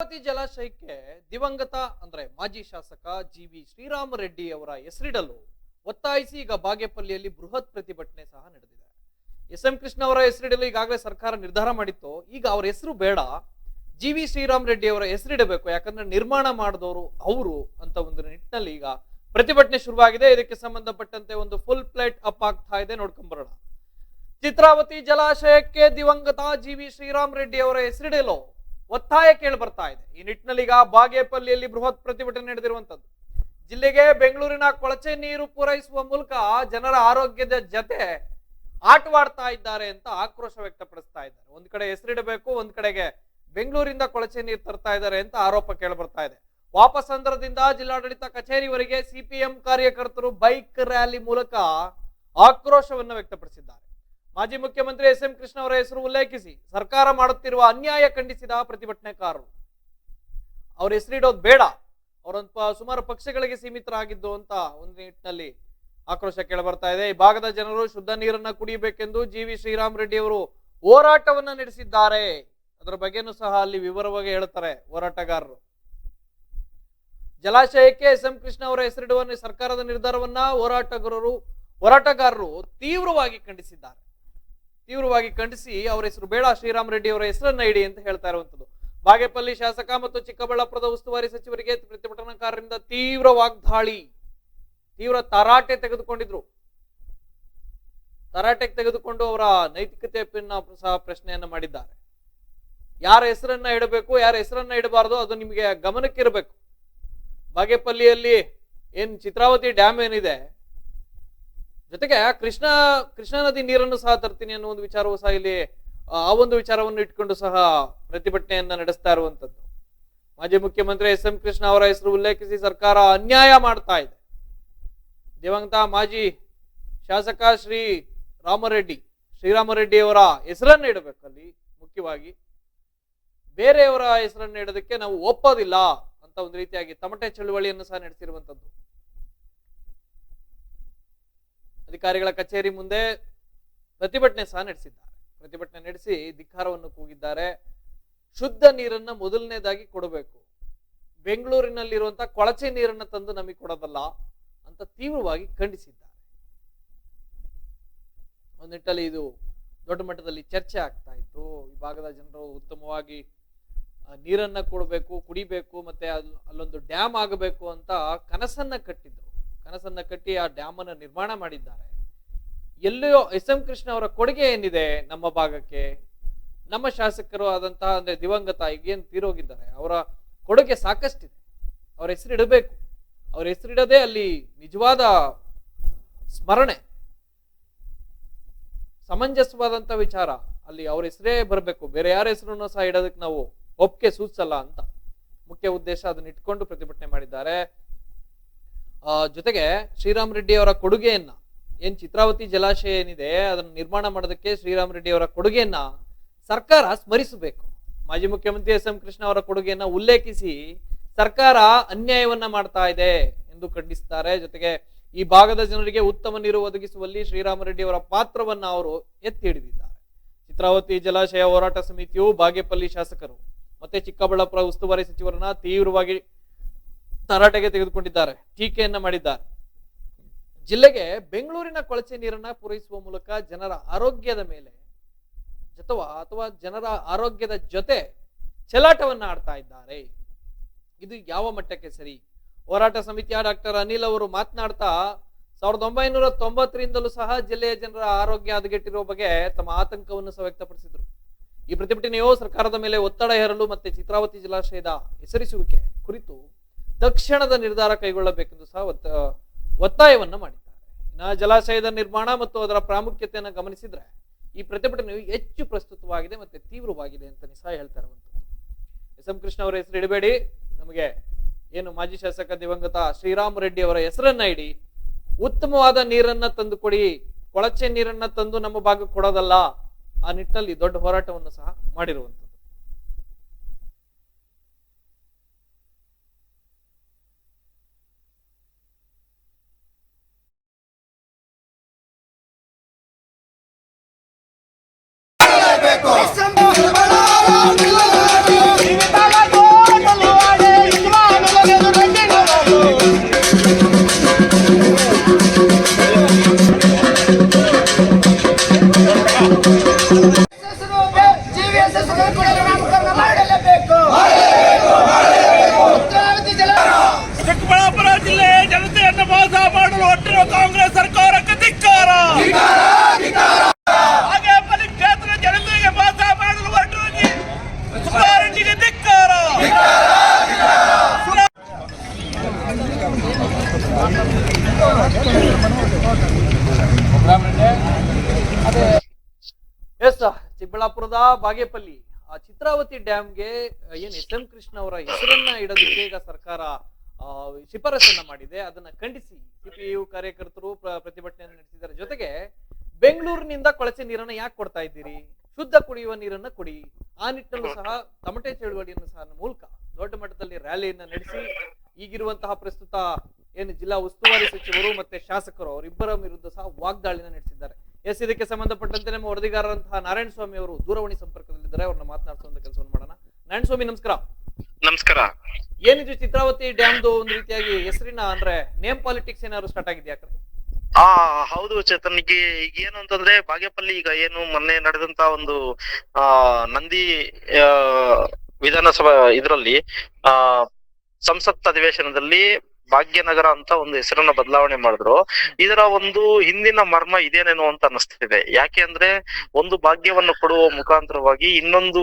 ನೇತ್ರಾವತಿ ಜಲಾಶಯಕ್ಕೆ ದಿವಂಗತ ಅಂದ್ರೆ ಮಾಜಿ ಶಾಸಕ ಜಿ ವಿ ಶ್ರೀರಾಮ ರೆಡ್ಡಿ ಅವರ ಹೆಸರಿಡಲು ಒತ್ತಾಯಿಸಿ ಈಗ ಬಾಗೇಪಲ್ಲಿಯಲ್ಲಿ ಬೃಹತ್ ಪ್ರತಿಭಟನೆ ಸಹ ನಡೆದಿದೆ. ಎಸ್ ಎಂ ಕೃಷ್ಣ ಅವರ ಹೆಸರಿಡಲು ಈಗಾಗಲೇ ಸರ್ಕಾರ ನಿರ್ಧಾರ ಮಾಡಿತ್ತು. ಈಗ ಅವರ ಹೆಸರು ಬೇಡ. ಜಿ ವಿ ಶ್ರೀರಾಮ್ ರೆಡ್ಡಿ ಅವರ ಹೆಸರಿಡಬೇಕು. ಯಾಕಂದ್ರೆ ನಿರ್ಮಾಣ ಮಾಡಿದವರು ಅವರು ಅಂತ ಒಂದು ನಿಟ್ಟಿನಲ್ಲಿ ಈಗ ಪ್ರತಿಭಟನೆ ಶುರುವಾಗಿದೆ. ಇದಕ್ಕೆ ಸಂಬಂಧಪಟ್ಟಂತೆ ಒಂದು ಫುಲ್ ಪ್ಲೇಟ್ ಅಪ್ ಆಗ್ತಾ ಇದೆ. ನೋಡ್ಕೊಂಡ್ ಬರೋಣ. ಚಿತ್ರಾವತಿ ಜಲಾಶಯಕ್ಕೆ ದಿವಂಗತ ಜಿ ವಿ ಶ್ರೀರಾಮ್ ರೆಡ್ಡಿ ಅವರ ಹೆಸರಿಡಲು ಒತ್ತಾಯ ಕೇಳಿ ಬರ್ತಾ ಇದೆ. ಈ ನಿಟ್ಟಿನಲ್ಲಿ ಈಗ ಬಾಗೇಪಲ್ಲಿಯಲ್ಲಿ ಬೃಹತ್ ಪ್ರತಿಭಟನೆ ನಡೆದಿರುವಂತದ್ದು ಜಿಲ್ಲೆಗೆ ಬೆಂಗಳೂರಿನ ಕೊಳಚೆ ನೀರು ಪೂರೈಸುವ ಮೂಲಕ ಜನರ ಆರೋಗ್ಯದ ಜತೆ ಆಟವಾಡ್ತಾ ಇದ್ದಾರೆ ಅಂತ ಆಕ್ರೋಶ ವ್ಯಕ್ತಪಡಿಸ್ತಾ ಇದ್ದಾರೆ. ಒಂದ್ ಕಡೆ ಹೆಸರಿಡಬೇಕು, ಒಂದ್ ಕಡೆಗೆ ಬೆಂಗಳೂರಿಂದ ಕೊಳಚೆ ನೀರು ತರ್ತಾ ಇದ್ದಾರೆ ಅಂತ ಆರೋಪ ಕೇಳಿ ಬರ್ತಾ ಇದೆ. ವಾಪಸಂದ್ರದಿಂದ ಜಿಲ್ಲಾಡಳಿತ ಕಚೇರಿವರೆಗೆ ಸಿಪಿಎಂ ಕಾರ್ಯಕರ್ತರು ಬೈಕ್ ರ್ಯಾಲಿ ಮೂಲಕ ಆಕ್ರೋಶವನ್ನು ವ್ಯಕ್ತಪಡಿಸಿದ್ದಾರೆ. ಮಾಜಿ ಮುಖ್ಯಮಂತ್ರಿ ಎಸ್ ಎಂ ಕೃಷ್ಣ ಅವರ ಹೆಸರು ಉಲ್ಲೇಖಿಸಿ, ಸರ್ಕಾರ ಮಾಡುತ್ತಿರುವ ಅನ್ಯಾಯ ಖಂಡಿಸಿದ ಪ್ರತಿಭಟನೆಕಾರರು ಅವ್ರ ಹೆಸರಿಡೋದು ಬೇಡ, ಅವರಂತ ಸುಮಾರು ಪಕ್ಷಗಳಿಗೆ ಸೀಮಿತರಾಗಿದ್ದು ಅಂತ ಒಂದು ನಿಟ್ಟಿನಲ್ಲಿ ಆಕ್ರೋಶ ಕೇಳಬರ್ತಾ ಇದೆ. ಈ ಭಾಗದ ಜನರು ಶುದ್ಧ ನೀರನ್ನ ಕುಡಿಯಬೇಕೆಂದು ಜಿ ವಿ ಶ್ರೀರಾಮ್ ರೆಡ್ಡಿ ಅವರು ಹೋರಾಟವನ್ನ ನಡೆಸಿದ್ದಾರೆ. ಅದರ ಬಗ್ಗೆನೂ ಸಹ ಅಲ್ಲಿ ವಿವರವಾಗಿ ಹೇಳ್ತಾರೆ ಹೋರಾಟಗಾರರು. ಜಲಾಶಯಕ್ಕೆ ಎಸ್ ಎಂ ಕೃಷ್ಣ ಅವರ ಹೆಸರಿಡುವ ಸರ್ಕಾರದ ನಿರ್ಧಾರವನ್ನ ಹೋರಾಟಗಾರರು ಹೋರಾಟಗಾರರು ತೀವ್ರವಾಗಿ ಖಂಡಿಸಿದ್ದಾರೆ. ತೀವ್ರವಾಗಿ ಖಂಡಿಸಿ ಅವರ ಹೆಸರು ಬೇಡ, ಶ್ರೀರಾಮ್ ರೆಡ್ಡಿ ಅವರ ಹೆಸರನ್ನ ಇಡಿ ಅಂತ ಹೇಳ್ತಾ ಇರುವಂತದ್ದು. ಬಾಗೇಪಲ್ಲಿ ಶಾಸಕ ಮತ್ತು ಚಿಕ್ಕಬಳ್ಳಾಪುರದ ಉಸ್ತುವಾರಿ ಸಚಿವರಿಗೆ ಪ್ರತಿಭಟನಾಕಾರರಿಂದ ತೀವ್ರ ವಾಗ್ದಾಳಿ, ತೀವ್ರ ತರಾಟೆ ತೆಗೆದುಕೊಂಡಿದ್ರು. ತರಾಟೆಗೆ ತೆಗೆದುಕೊಂಡು ಅವರ ನೈತಿಕತೆಯನ್ನ ಸಹ ಪ್ರಶ್ನೆಯನ್ನ ಮಾಡಿದ್ದಾರೆ. ಯಾರ ಹೆಸರನ್ನ ಇಡಬೇಕು, ಯಾರ ಹೆಸರನ್ನ ಇಡಬಾರದು, ಅದು ನಿಮಗೆ ಗಮನಕ್ಕಿರಬೇಕು. ಬಾಗೇಪಲ್ಲಿಯಲ್ಲಿ ಏನ್ ಚಿತ್ರಾವತಿ ಡ್ಯಾಮ್ ಏನಿದೆ ಜೊತೆಗೆ ಕೃಷ್ಣ ಕೃಷ್ಣ ನದಿ ನೀರನ್ನು ಸಹ ತರ್ತೀನಿ ಅನ್ನೋ ಒಂದು ವಿಚಾರವೂ ಸಹ ಇಲ್ಲಿ ಆ, ಒಂದು ವಿಚಾರವನ್ನು ಇಟ್ಕೊಂಡು ಸಹ ಪ್ರತಿಭಟನೆಯನ್ನ ನಡೆಸ್ತಾ ಇರುವಂತದ್ದು. ಮಾಜಿ ಮುಖ್ಯಮಂತ್ರಿ ಎಸ್ ಎಂ ಕೃಷ್ಣ ಅವರ ಹೆಸರು ಉಲ್ಲೇಖಿಸಿ ಸರ್ಕಾರ ಅನ್ಯಾಯ ಮಾಡ್ತಾ ಇದೆ. ದಿವಂಗತ ಮಾಜಿ ಶಾಸಕ ಶ್ರೀ ರಾಮರೆಡ್ಡಿ ಶ್ರೀರಾಮರೆಡ್ಡಿ ಅವರ ಹೆಸರನ್ನು ಇಡಬೇಕು ಅಲ್ಲಿ ಮುಖ್ಯವಾಗಿ. ಬೇರೆಯವರ ಹೆಸರನ್ನು ಇಡೋದಕ್ಕೆ ನಾವು ಒಪ್ಪೋದಿಲ್ಲ ಅಂತ ಒಂದು ರೀತಿಯಾಗಿ ತಮಟೆ ಚಳುವಳಿಯನ್ನು ಸಹ ನಡೆಸಿರುವಂತದ್ದು. ಅಧಿಕಾರಿಗಳ ಕಚೇರಿ ಮುಂದೆ ಪ್ರತಿಭಟನೆ ಸಹ ನಡೆಸಿದ್ದಾರೆ. ಪ್ರತಿಭಟನೆ ನಡೆಸಿ ಧಿಕ್ಕಾರವನ್ನು ಕೂಗಿದ್ದಾರೆ. ಶುದ್ಧ ನೀರನ್ನ ಮೊದಲನೇದಾಗಿ ಕೊಡಬೇಕು. ಬೆಂಗಳೂರಿನಲ್ಲಿರುವಂತಹ ಕೊಳಚೆ ನೀರನ್ನ ತಂದು ನಮಗೆ ಕೊಡೋದಲ್ಲ ಅಂತ ತೀವ್ರವಾಗಿ ಖಂಡಿಸಿದ್ದಾರೆ. ಒಂದು ನಿಟ್ಟಲ್ಲಿ ಇದು ದೊಡ್ಡ ಮಟ್ಟದಲ್ಲಿ ಚರ್ಚೆ ಆಗ್ತಾ ಇತ್ತು. ಈ ಭಾಗದ ಜನರು ಉತ್ತಮವಾಗಿ ನೀರನ್ನ ಕೊಡಬೇಕು, ಕುಡಿಬೇಕು, ಮತ್ತೆ ಅಲ್, ಅಲ್ಲೊಂದು ಡ್ಯಾಮ್ ಆಗಬೇಕು ಅಂತ ಕನಸನ್ನ ಕಟ್ಟಿದ್ರು. ಕನಸನ್ನ ಕಟ್ಟಿ ಆ ಡ್ಯಾಮ್ ನಿರ್ಮಾಣ ಮಾಡಿದ್ದಾರೆ. ಎಲ್ಲಿಯೋ ಎಸ್ ಎಂ ಕೃಷ್ಣ ಅವರ ಕೊಡುಗೆ ಏನಿದೆ ನಮ್ಮ ಭಾಗಕ್ಕೆ? ನಮ್ಮ ಶಾಸಕರು ಆದಂತಹ ಅಂದ್ರೆ ದಿವಂಗತ ಈಗೇನು ತೀರೋಗಿದ್ದಾರೆ. ಅವರ ಕೊಡುಗೆ ಸಾಕಷ್ಟಿದೆ. ಅವ್ರ ಹೆಸರಿಡಬೇಕು. ಅವ್ರ ಹೆಸರಿಡದೆ ಅಲ್ಲಿ ನಿಜವಾದ ಸ್ಮರಣೆ, ಸಮಂಜಸವಾದಂತ ವಿಚಾರ. ಅಲ್ಲಿ ಅವ್ರ ಹೆಸರೇ ಬರಬೇಕು. ಬೇರೆ ಯಾರ ಹೆಸರನ್ನು ಸಹ ಇಡೋದಕ್ಕೆ ನಾವು ಒಪ್ಪಿಗೆ ಸೂಚಿಸಲ್ಲ ಅಂತ. ಮುಖ್ಯ ಉದ್ದೇಶ ಅದನ್ನ ಇಟ್ಕೊಂಡು ಪ್ರತಿಭಟನೆ ಮಾಡಿದ್ದಾರೆ. ಜೊತೆಗೆ ಶ್ರೀರಾಮ್ ರೆಡ್ಡಿ ಅವರ ಕೊಡುಗೆಯನ್ನ, ಏನ್ ಚಿತ್ರಾವತಿ ಜಲಾಶಯ ಏನಿದೆ, ಅದನ್ನು ನಿರ್ಮಾಣ ಮಾಡೋದಕ್ಕೆ ಶ್ರೀರಾಮ್ ರೆಡ್ಡಿ ಅವರ ಕೊಡುಗೆಯನ್ನ ಸರ್ಕಾರ ಸ್ಮರಿಸಬೇಕು. ಮಾಜಿ ಮುಖ್ಯಮಂತ್ರಿ ಎಸ್ ಎಂ ಕೃಷ್ಣ ಅವರ ಕೊಡುಗೆಯನ್ನ ಉಲ್ಲೇಖಿಸಿ ಸರ್ಕಾರ ಅನ್ಯಾಯವನ್ನ ಮಾಡ್ತಾ ಇದೆ ಎಂದು ಖಂಡಿಸ್ತಾರೆ. ಜೊತೆಗೆ ಈ ಭಾಗದ ಜನರಿಗೆ ಉತ್ತಮ ನೀರು ಒದಗಿಸುವಲ್ಲಿ ಶ್ರೀರಾಮ ರೆಡ್ಡಿ ಅವರ ಪಾತ್ರವನ್ನ ಅವರು ಎತ್ತಿ ಹಿಡಿದಿದ್ದಾರೆ. ಚಿತ್ರಾವತಿ ಜಲಾಶಯ ಹೋರಾಟ ಸಮಿತಿಯು ಬಾಗೇಪಲ್ಲಿ ಶಾಸಕರು ಮತ್ತೆ ಚಿಕ್ಕಬಳ್ಳಾಪುರ ಉಸ್ತುವಾರಿ ಸಚಿವರನ್ನ ತೀವ್ರವಾಗಿ ತರಾಟೆಗೆ ತೆಗೆದುಕೊಂಡಿದ್ದಾರೆ, ಟೀಕೆಯನ್ನ ಮಾಡಿದ್ದಾರೆ. ಜಿಲ್ಲೆಗೆ ಬೆಂಗಳೂರಿನ ಕೊಳಚೆ ನೀರನ್ನ ಪೂರೈಸುವ ಮೂಲಕ ಜನರ ಆರೋಗ್ಯದ ಮೇಲೆ ಅಥವಾ ಅಥವಾ ಜನರ ಆರೋಗ್ಯದ ಜೊತೆ ಚೆಲ್ಲಾಟವನ್ನ ಆಡ್ತಾ ಇದ್ದಾರೆ. ಇದು ಯಾವ ಮಟ್ಟಕ್ಕೆ ಸರಿ? ಹೋರಾಟ ಸಮಿತಿಯ ಡಾಕ್ಟರ್ ಅನಿಲ್ ಅವರು ಮಾತನಾಡ್ತಾ, ಸಾವಿರದ ಒಂಬೈನೂರ ತೊಂಬತ್ತರಿಂದಲೂ ಸಹ ಜಿಲ್ಲೆಯ ಜನರ ಆರೋಗ್ಯ ಹದಗೆಟ್ಟಿರುವ ಬಗ್ಗೆ ತಮ್ಮ ಆತಂಕವನ್ನು ಸಹ ವ್ಯಕ್ತಪಡಿಸಿದರು. ಈ ಪ್ರತಿಭಟನೆಯು ಸರ್ಕಾರದ ಮೇಲೆ ಒತ್ತಡ ಹೇರಲು ಮತ್ತೆ ಚಿತ್ರಾವತಿ ಜಲಾಶಯದ ಹೆಸರಿಸುವಿಕೆ ಕುರಿತು ತಕ್ಷಣದ ನಿರ್ಧಾರ ಕೈಗೊಳ್ಳಬೇಕೆಂದು ಸಹ ಒತ್ತ, ಒತ್ತಾಯವನ್ನು ಮಾಡಿದ್ದಾರೆ. ಇನ್ನ ಜಲಾಶಯದ ನಿರ್ಮಾಣ ಮತ್ತು ಅದರ ಪ್ರಾಮುಖ್ಯತೆಯನ್ನು ಗಮನಿಸಿದ್ರೆ ಈ ಪ್ರತಿಭಟನೆಯು ಹೆಚ್ಚು ಪ್ರಸ್ತುತವಾಗಿದೆ ಮತ್ತೆ ತೀವ್ರವಾಗಿದೆ ಅಂತ ಸಹ ಹೇಳ್ತಾ ಇರುವಂಥದ್ದು. ಎಸ್ ಎಂ ಕೃಷ್ಣ ಅವರ ಹೆಸರು ಇಡಬೇಡಿ. ನಮಗೆ ಏನು ಮಾಜಿ ಶಾಸಕ ದಿವಂಗತ ಶ್ರೀರಾಮ್ ರೆಡ್ಡಿ ಅವರ ಹೆಸರನ್ನ ಇಡಿ. ಉತ್ತಮವಾದ ನೀರನ್ನ ತಂದು ಕೊಡಿ. ಕೊಳಚೆ ನೀರನ್ನ ತಂದು ನಮ್ಮ ಭಾಗಕ್ಕೆ ಕೊಡೋದಲ್ಲ. ಆ ನಿಟ್ಟಿನಲ್ಲಿ ದೊಡ್ಡ ಹೋರಾಟವನ್ನು ಸಹ ಮಾಡಿರುವಂತದ್ದು ಚಿತ್ರಾವತಿ ಡ್ಯಾಮ್ಗೆ ಏನ್ ಎಸ್ ಎಂ ಕೃಷ್ಣ ಅವರ ಹೆಸರನ್ನ ಇಡೋದಕ್ಕೆ ಈಗ ಸರ್ಕಾರ ಶಿಫಾರಸನ್ನ ಮಾಡಿದೆ. ಅದನ್ನ ಖಂಡಿಸಿ ಸಿಪಿಯು ಕಾರ್ಯಕರ್ತರು ಪ್ರತಿಭಟನೆ ನಡೆಸಿದ್ದಾರೆ. ಜೊತೆಗೆ ಬೆಂಗಳೂರಿನಿಂದ ಕೊಳಚೆ ನೀರನ್ನ ಯಾಕೆ ಕೊಡ್ತಾ ಇದ್ದೀರಿ? ಶುದ್ಧ ಕುಡಿಯುವ ನೀರನ್ನ ಕೊಡಿ. ಆ ನಿಟ್ಟಿನಲ್ಲೂ ಸಹ ತಮಟೆ ಚಳುವಳಿಯನ್ನು ಸಹ ಮೂಲಕ ದೊಡ್ಡ ಮಟ್ಟದಲ್ಲಿ ರ್ಯಾಲಿಯನ್ನ ನಡೆಸಿ, ಈಗಿರುವಂತಹ ಪ್ರಸ್ತುತ ಏನು ಜಿಲ್ಲಾ ಉಸ್ತುವಾರಿ ಸಚಿವರು ಮತ್ತೆ ಶಾಸಕರು ಅವರಿಬ್ಬರ ವಿರುದ್ಧ ಸಹ ವಾಗ್ದಾಳಿನ ನಡೆಸಿದ್ದಾರೆ. ಎಸ್ ಇದಕ್ಕೆ ಸಂಬಂಧಪಟ್ಟಂತೆ ನಮ್ಮ ವರದಿಗಾರರಂತಹ ನಾರಾಯಣ ಸ್ವಾಮಿ ಅವರು ದೂರವಾಣಿ ಸಂಪರ್ಕದಲ್ಲಿದ್ದಾರೆ. ಅವ್ರನ್ನ ಮಾತನಾಡಿಸುವಂತ ಕೆಲಸವನ್ನು ಮಾಡೋಣ. ನಾರಾಯಣ ಸ್ವಾಮಿ ನಮಸ್ಕಾರ. ನಮಸ್ಕಾರ. ಏನಿದು ಚಿತ್ರಾವತಿ ಡ್ಯಾಮ್ದು ಒಂದು ರೀತಿಯಾಗಿ ಹೆಸರಿನ ಅಂದ್ರೆ ನೇಮ್ ಪಾಲಿಟಿಕ್ಸ್ ಏನಾದ್ರು ಸ್ಟಾರ್ಟ್ ಆಗಿದೆಯಾ ಆ ಆ ಹೌದು ಚೇತನ್ ಈಗ ಏನು ಅಂತಂದ್ರೆ ಬಾಗೇಪಲ್ಲಿ ಈಗ ಏನು ಮೊನ್ನೆ ನಡೆದಂತ ಒಂದು ಆ ನಂದಿ ವಿಧಾನಸಭಾ ಇದರಲ್ಲಿ ಆ ಸಂಸತ್ ಅಧಿವೇಶನದಲ್ಲಿ ಭಾಗ್ಯನಗರ ಅಂತ ಒಂದು ಹೆಸರನ್ನ ಬದಲಾವಣೆ ಮಾಡಿದ್ರು. ಇದರ ಒಂದು ಹಿಂದಿನ ಮರ್ಮ ಇದೇನೇನೋ ಅಂತ ಅನಿಸ್ತಿದೆ ಯಾಕೆ ಅಂದ್ರೆ ಒಂದು ಭಾಗ್ಯವನ್ನು ಕೊಡುವ ಮುಖಾಂತರವಾಗಿ ಇನ್ನೊಂದು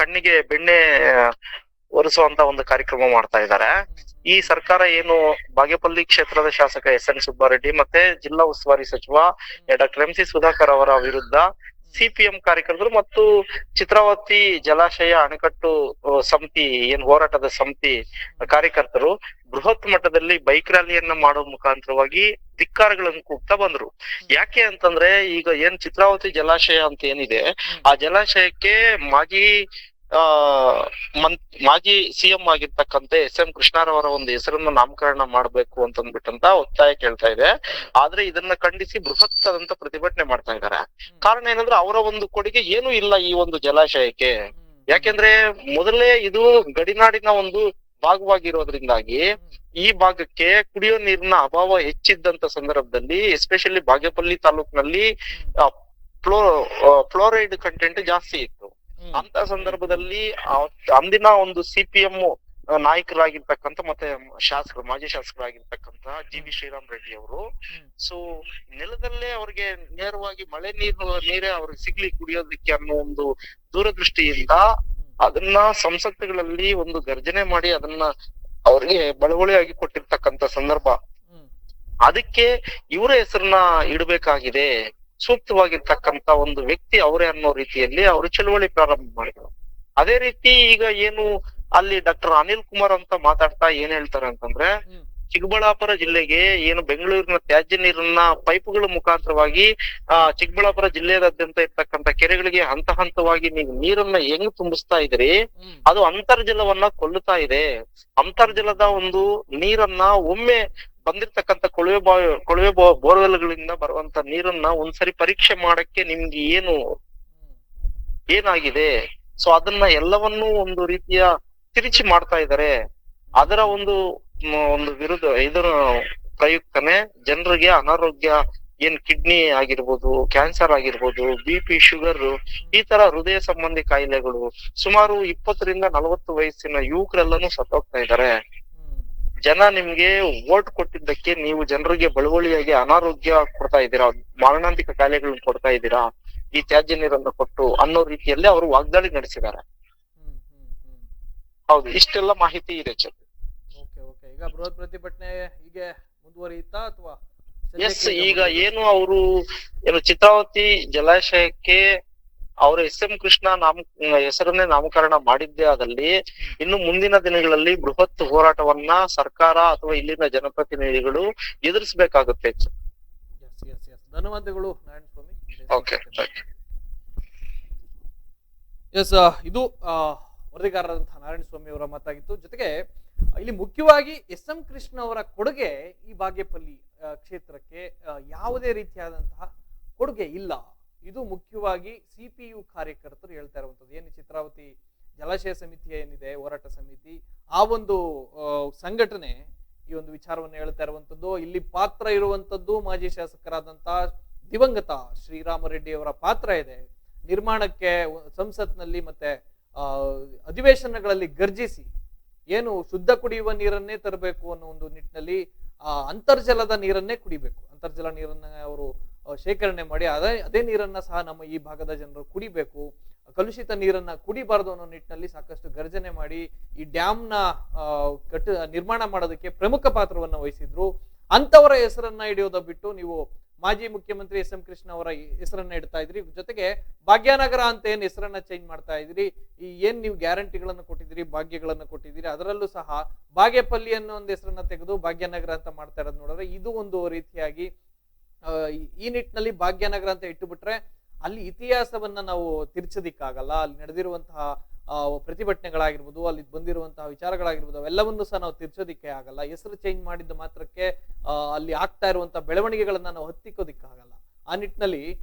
ಕಣ್ಣಿಗೆ ಬೆಣ್ಣೆ ಒರೆಸುವಂತ ಒಂದು ಕಾರ್ಯಕ್ರಮ ಮಾಡ್ತಾ ಇದ್ದಾರೆ. ಈ ಸರ್ಕಾರ ಏನು ಬಾಗೇಪಲ್ಲಿ ಕ್ಷೇತ್ರದ ಶಾಸಕ ಎಸ್ ಎನ್ ಸುಬ್ಬಾರೆಡ್ಡಿ ಮತ್ತೆ ಜಿಲ್ಲಾ ಉಸ್ತುವಾರಿ ಸಚಿವ ಡಾಕ್ಟರ್ ಎಂ ಸಿ ಸುಧಾಕರ್ ಅವರ ವಿರುದ್ಧ ಸಿಪಿಎಂ ಕಾರ್ಯಕರ್ತರು ಮತ್ತು ಚಿತ್ರಾವತಿ ಜಲಾಶಯ ಅಣೆಕಟ್ಟು ಸಮಿತಿ ಏನ್ ಹೋರಾಟದ ಸಮಿತಿ ಕಾರ್ಯಕರ್ತರು ಬೃಹತ್ ಮಟ್ಟದಲ್ಲಿ ಬೈಕ್ ರ್ಯಾಲಿಯನ್ನ ಮಾಡೋ ಮುಖಾಂತರವಾಗಿ ಧಿಕ್ಕಾರಗಳನ್ನು ಕೂಗ್ತಾ ಬಂದ್ರು. ಯಾಕೆ ಅಂತಂದ್ರೆ ಈಗ ಏನ್ ಚಿತ್ರಾವತಿ ಜಲಾಶಯ ಅಂತ ಏನಿದೆ ಆ ಜಲಾಶಯಕ್ಕೆ ಮಾಜಿ ಆ ಮಾಜಿ ಸಿಎಂ ಆಗಿರ್ತಕ್ಕಂತ ಎಸ್ ಎಂ ಕೃಷ್ಣರವರ ಒಂದು ಹೆಸರನ್ನ ನಾಮಕರಣ ಮಾಡಬೇಕು ಅಂತ ಅಂದ್ಬಿಟ್ಟಂತ ಒತ್ತಾಯ ಕೇಳ್ತಾ ಇದೆ. ಆದ್ರೆ ಇದನ್ನ ಖಂಡಿಸಿ ಬೃಹತ್ ಆದಂತ ಪ್ರತಿಭಟನೆ ಮಾಡ್ತಾ ಇದ್ದಾರೆ. ಕಾರಣ ಏನಂದ್ರೆ ಅವರ ಒಂದು ಕೊಡುಗೆ ಏನು ಇಲ್ಲ ಈ ಒಂದು ಜಲಾಶಯಕ್ಕೆ. ಯಾಕೆಂದ್ರೆ ಮೊದಲೇ ಇದು ಗಡಿನಾಡಿನ ಒಂದು ಭಾಗವಾಗಿರೋದ್ರಿಂದಾಗಿ ಈ ಭಾಗಕ್ಕೆ ಕುಡಿಯೋ ನೀರಿನ ಅಭಾವ ಹೆಚ್ಚಿದ್ದಂತ ಸಂದರ್ಭದಲ್ಲಿ ಎಸ್ಪೆಷಲಿ ಬಾಗೇಪಲ್ಲಿ ತಾಲೂಕ್ನಲ್ಲಿ ಫ್ಲೋ ಫ್ಲೋರೈಡ್ ಕಂಟೆಂಟ್ ಜಾಸ್ತಿ ಇತ್ತು. ಅಂತ ಸಂದರ್ಭದಲ್ಲಿ ಅಂದಿನ ಒಂದು ಸಿಪಿಎಂ ನಾಯಕರಾಗಿರ್ತಕ್ಕಂಥ ಮತ್ತೆ ಶಾಸಕರು ಮಾಜಿ ಶಾಸಕರಾಗಿರ್ತಕ್ಕಂತ ಜಿ ವಿ ಶ್ರೀರಾಮ್ ರೆಡ್ಡಿ ಅವರು. ಸೊ ನೆಲದಲ್ಲೇ ಅವ್ರಿಗೆ ನೇರವಾಗಿ ಮಳೆ ನೀರು ನೀರೇ ಅವ್ರಿಗೆ ಸಿಗ್ಲಿ ಕುಡಿಯೋದಕ್ಕೆ ಅನ್ನೋ ಒಂದು ದೂರದೃಷ್ಟಿಯಿಂದ ಅದನ್ನ ಸಂಸತ್ತುಗಳಲ್ಲಿ ಒಂದು ಗರ್ಜನೆ ಮಾಡಿ ಅದನ್ನ ಅವ್ರಿಗೆ ಬಳುವಳಿಯಾಗಿ ಕೊಟ್ಟಿರ್ತಕ್ಕಂತ ಸಂದರ್ಭ. ಅದಕ್ಕೆ ಇವರ ಹೆಸರನ್ನ ಇಡಬೇಕಾಗಿದೆ. ಸೂಕ್ತವಾಗಿರ್ತಕ್ಕಂತ ಒಂದು ವ್ಯಕ್ತಿ ಅವರೇ ಅನ್ನೋ ರೀತಿಯಲ್ಲಿ ಅವರು ಚಳುವಳಿ ಪ್ರಾರಂಭ ಮಾಡಿದ್ರು. ಅದೇ ರೀತಿ ಈಗ ಏನು ಅಲ್ಲಿ ಡಾಕ್ಟರ್ ಅನಿಲ್ ಕುಮಾರ್ ಅಂತ ಮಾತಾಡ್ತಾ ಏನ್ ಹೇಳ್ತಾರೆ ಅಂತಂದ್ರೆ ಚಿಕ್ಕಬಳ್ಳಾಪುರ ಜಿಲ್ಲೆಗೆ ಏನು ಬೆಂಗಳೂರಿನ ತ್ಯಾಜ್ಯ ನೀರನ್ನ ಪೈಪ್ಗಳ ಮುಖಾಂತರವಾಗಿ ಆ ಚಿಕ್ಕಬಳ್ಳಾಪುರ ಜಿಲ್ಲೆಯಾದ್ಯಂತ ಇರ್ತಕ್ಕಂತ ಕೆರೆಗಳಿಗೆ ಹಂತ ಹಂತವಾಗಿ ನೀವು ನೀರನ್ನ ಹೆಂಗ್ ತುಂಬಿಸ್ತಾ ಇದ್ರಿ ಅದು ಅಂತರ್ಜಲವನ್ನ ಕೊಲ್ಲುತ್ತಾ ಇದೆ. ಅಂತರ್ಜಲದ ಒಂದು ನೀರನ್ನ ಒಮ್ಮೆ ಬಂದಿರ್ತಕ್ಕಂತ ಕೊಳವೆ ಬಾವಿ ಕೊಳವೆ ಬೋರ್ವೆಲ್ಗಳಿಂದ ಬರುವಂತ ನೀರನ್ನ ಒಂದ್ಸರಿ ಪರೀಕ್ಷೆ ಮಾಡಕ್ಕೆ ನಿಮ್ಗೆ ಏನು ಏನಾಗಿದೆ? ಸೊ ಅದನ್ನ ಎಲ್ಲವನ್ನೂ ಒಂದು ರೀತಿಯ ತಿರುಚಿ ಮಾಡ್ತಾ ಇದ್ದಾರೆ. ಅದರ ಒಂದು ಒಂದು ವಿರುದ್ಧ, ಇದರ ಪ್ರಯುಕ್ತನೆ ಜನರಿಗೆ ಅನಾರೋಗ್ಯ, ಏನ್ ಕಿಡ್ನಿ ಆಗಿರ್ಬೋದು, ಕ್ಯಾನ್ಸರ್ ಆಗಿರ್ಬೋದು, ಬಿ ಪಿ, ಶುಗರ್, ಈ ತರ ಹೃದಯ ಸಂಬಂಧಿ ಕಾಯಿಲೆಗಳು ಸುಮಾರು ಇಪ್ಪತ್ತರಿಂದ ನಲವತ್ತು ವಯಸ್ಸಿನ ಯುವಕರೆಲ್ಲನೂ ಸತ್ತೋಗ್ತಾ ಇದ್ದಾರೆ. ಜನ ನಿಮ್ಗೆ ವೋಟ್ ಕೊಟ್ಟಿದ್ದಕ್ಕೆ ನೀವು ಜನರಿಗೆ ಬಳುವಳಿಯಾಗಿ ಅನಾರೋಗ್ಯ ಕೊಡ್ತಾ ಇದ್ದೀರಾ ಮಾರಣಾಂತಿಕ ಕಾಯಿಲೆಗಳನ್ನ ಕೊಡ್ತಾ ಇದ್ದೀರಾ ಈ ತ್ಯಾಜ್ಯ ನೀರನ್ನು ಕೊಟ್ಟು ಅನ್ನೋ ರೀತಿಯಲ್ಲಿ ಅವರು ವಾಗ್ದಾಳಿ ನಡೆಸಿದ್ದಾರೆ. ಹೌದು ಇಷ್ಟೆಲ್ಲ ಮಾಹಿತಿ ಇದೆ ಚಂದ್ರ ಈಗ ಬೃಹತ್ ಪ್ರತಿಭಟನೆ ಹೀಗೆ ಮುಂದುವರಿಯುತ್ತಾ ಅಥವಾ ಎಸ್ ಈಗ ಏನು ಅವರು ಏನು ಚಿತ್ರಾವತಿ ಜಲಾಶಯಕ್ಕೆ ಅವರ ಎಸ್ ಎಂ ಕೃಷ್ಣ ನಾಮ ಹೆಸರನ್ನೇ ನಾಮಕರಣ ಮಾಡಿದ್ದೇ ಆದಲ್ಲಿ ಇನ್ನು ಮುಂದಿನ ದಿನಗಳಲ್ಲಿ ಬೃಹತ್ ಹೋರಾಟವನ್ನ ಸರ್ಕಾರ ಅಥವಾ ಇಲ್ಲಿನ ಜನಪ್ರತಿನಿಧಿಗಳು ಎದುರಿಸಬೇಕಾಗುತ್ತೆ. ಧನ್ಯವಾದಗಳು ನಾರಾಯಣ ಸ್ವಾಮಿ ಓಕೆ ಎಸ್ ಇದು ಆ, ವರದಿಗಾರರಾದಂತಹ ನಾರಾಯಣ ಸ್ವಾಮಿ ಅವರ ಮಾತಾಗಿತ್ತು. ಜೊತೆಗೆ ಇಲ್ಲಿ ಮುಖ್ಯವಾಗಿ ಎಸ್ ಎಂ ಕೃಷ್ಣ ಅವರ ಕೊಡುಗೆ ಈ ಬಾಗೇಪಲ್ಲಿ ಕ್ಷೇತ್ರಕ್ಕೆ ಯಾವುದೇ ರೀತಿಯಾದಂತಹ ಕೊಡುಗೆ ಇಲ್ಲ. ಇದು ಮುಖ್ಯವಾಗಿ ಸಿ ಪಿ ಯು ಕಾರ್ಯಕರ್ತರು ಹೇಳ್ತಾ ಇರುವಂಥದ್ದು. ಏನು ಚಿತ್ರಾವತಿ ಜಲಾಶಯ ಸಮಿತಿ ಏನಿದೆ, ಹೋರಾಟ ಸಮಿತಿ, ಆ ಒಂದು ಸಂಘಟನೆ ಈ ಒಂದು ವಿಚಾರವನ್ನು ಹೇಳ್ತಾ ಇರುವಂಥದ್ದು. ಇಲ್ಲಿ ಪಾತ್ರ ಇರುವಂಥದ್ದು ಮಾಜಿ ಶಾಸಕರಾದಂಥ ದಿವಂಗತ ಶ್ರೀರಾಮ ರೆಡ್ಡಿ ಅವರ ಪಾತ್ರ ಇದೆ. ನಿರ್ಮಾಣಕ್ಕೆ ಸಂಸತ್ನಲ್ಲಿ ಮತ್ತೆ ಅಧಿವೇಶನಗಳಲ್ಲಿ ಗರ್ಜಿಸಿ ಏನು ಶುದ್ಧ ಕುಡಿಯುವ ನೀರನ್ನೇ ತರಬೇಕು ಅನ್ನೋ ಒಂದು ನಿಟ್ಟಿನಲ್ಲಿ ಅಂತರ್ಜಲದ ನೀರನ್ನೇ ಕುಡಿಬೇಕು. ಅಂತರ್ಜಲ ನೀರನ್ನ ಅವರು ಶೇಖರಣೆ ಮಾಡಿ ಅದೇ ಅದೇ ನೀರನ್ನ ಸಹ ನಮ್ಮ ಈ ಭಾಗದ ಜನರು ಕುಡಿಬೇಕು. ಕಲುಷಿತ ನೀರನ್ನ ಕುಡಿಬಾರದು ಅನ್ನೋ ನಿಟ್ಟಿನಲ್ಲಿ ಸಾಕಷ್ಟು ಗರ್ಜನೆ ಮಾಡಿ ಈ ಡ್ಯಾಮ್ನ ಕಟ್ಟ, ನಿರ್ಮಾಣ ಮಾಡೋದಕ್ಕೆ ಪ್ರಮುಖ ಪಾತ್ರವನ್ನು ವಹಿಸಿದ್ರು. ಅಂತವರ ಹೆಸರನ್ನ ಹಿಡಿಯೋದ ಬಿಟ್ಟು ನೀವು ಮಾಜಿ ಮುಖ್ಯಮಂತ್ರಿ ಎಸ್ ಎಂ ಕೃಷ್ಣ ಅವರ ಹೆಸರನ್ನ ಇಡ್ತಾ ಇದ್ರಿ. ಜೊತೆಗೆ ಭಾಗ್ಯನಗರ ಅಂತ ಏನ್ ಹೆಸರನ್ನ ಚೇಂಜ್ ಮಾಡ್ತಾ ಇದ್ರಿ? ಈ ಏನ್ ನೀವು ಗ್ಯಾರಂಟಿಗಳನ್ನು ಕೊಟ್ಟಿದ್ದೀರಿ, ಭಾಗ್ಯಗಳನ್ನ ಕೊಟ್ಟಿದ್ದೀರಿ? ಅದರಲ್ಲೂ ಸಹ ಭಾಗ್ಯಪಲ್ಲಿ ಅನ್ನೋ ಒಂದು ಹೆಸರನ್ನ ತೆಗೆದು ಭಾಗ್ಯನಗರ ಅಂತ ಮಾಡ್ತಾ ಇರೋದು ನೋಡಿದ್ರೆ ಇದು ಒಂದು ರೀತಿಯಾಗಿ ಈ- ನಿಟ್ಟಿನಲ್ಲಿ ಭಾಗ್ಯನಗರ ಅಂತ ಇಟ್ಟುಬಿಟ್ರೆ ಅಲ್ಲಿ ಇತಿಹಾಸವನ್ನ ನಾವು ತಿರ್ಚದಿಕ್ಕಾಗಲ್ಲ. ಅಲ್ಲಿ ನಡೆದಿರುವಂತಹ ಪ್ರತಿಭಟನೆಗಳಾಗಿರ್ಬೋದು ಅಲ್ಲಿ ಬಂದಿರುವಂತಹ ವಿಚಾರಗಳಾಗಿರ್ಬೋದು, ಅವೆಲ್ಲವನ್ನು ಸಹ ನಾವು ತಿರ್ಚೋದಿಕ್ಕೆ ಆಗಲ್ಲ. ಹೆಸರು ಚೇಂಜ್ ಮಾಡಿದ ಮಾತ್ರಕ್ಕೆ ಅಲ್ಲಿ ಆಗ್ತಾ ಇರುವಂತಹ ಬೆಳವಣಿಗೆಗಳನ್ನ ನಾವು ಹತ್ತಿಕ್ಕೋದಿಕ್ಕಾಗಲ್ಲ. ಆ ನಿಟ್ಟಿನಲ್ಲಿ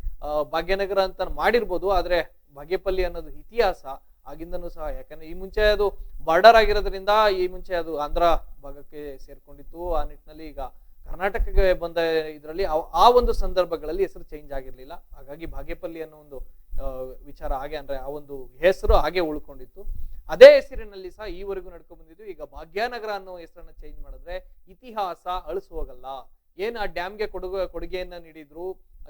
ಭಾಗ್ಯನಗರ ಅಂತ ಮಾಡಿರ್ಬೋದು, ಆದ್ರೆ ಬಾಗೇಪಲ್ಲಿ ಅನ್ನೋದು ಇತಿಹಾಸ, ಆಗಿಂದನೂ ಸಹ. ಯಾಕಂದ್ರೆ ಈ ಮುಂಚೆ ಅದು ಬಾರ್ಡರ್ ಆಗಿರೋದ್ರಿಂದ, ಈ ಮುಂಚೆ ಅದು ಆಂಧ್ರ ಭಾಗಕ್ಕೆ ಸೇರ್ಕೊಂಡಿತ್ತು. ಆ ನಿಟ್ಟಿನಲ್ಲಿ ಈಗ ಕರ್ನಾಟಕಕ್ಕೆ ಬಂದ ಇದರಲ್ಲಿ ಆ ಒಂದು ಸಂದರ್ಭಗಳಲ್ಲಿ ಹೆಸರು ಚೇಂಜ್ ಆಗಿರಲಿಲ್ಲ. ಹಾಗಾಗಿ ಭಾಗ್ಯಪಲ್ಲಿ ಅನ್ನೋ ಒಂದು ವಿಚಾರ ಹಾಗೆ ಅಂದ್ರೆ ಆ ಒಂದು ಹೆಸರು ಹಾಗೆ ಉಳ್ಕೊಂಡಿತ್ತು. ಅದೇ ಹೆಸರಿನಲ್ಲಿ ಸಹ ಈವರೆಗೂ ನಡ್ಕೊಂಡ್ ಬಂದಿದ್ದು. ಈಗ ಭಾಗ್ಯನಗರ ಅನ್ನೋ ಹೆಸರನ್ನ ಚೇಂಜ್ ಮಾಡಿದ್ರೆ ಇತಿಹಾಸ ಅಳಿಸು ಹೋಗಲ್ಲ. ಏನ್ ಆ ಡ್ಯಾಮ್ಗೆ ಕೊಡುಗೆ, ಕೊಡುಗೆಯನ್ನ ನೀಡಿದ್ರು?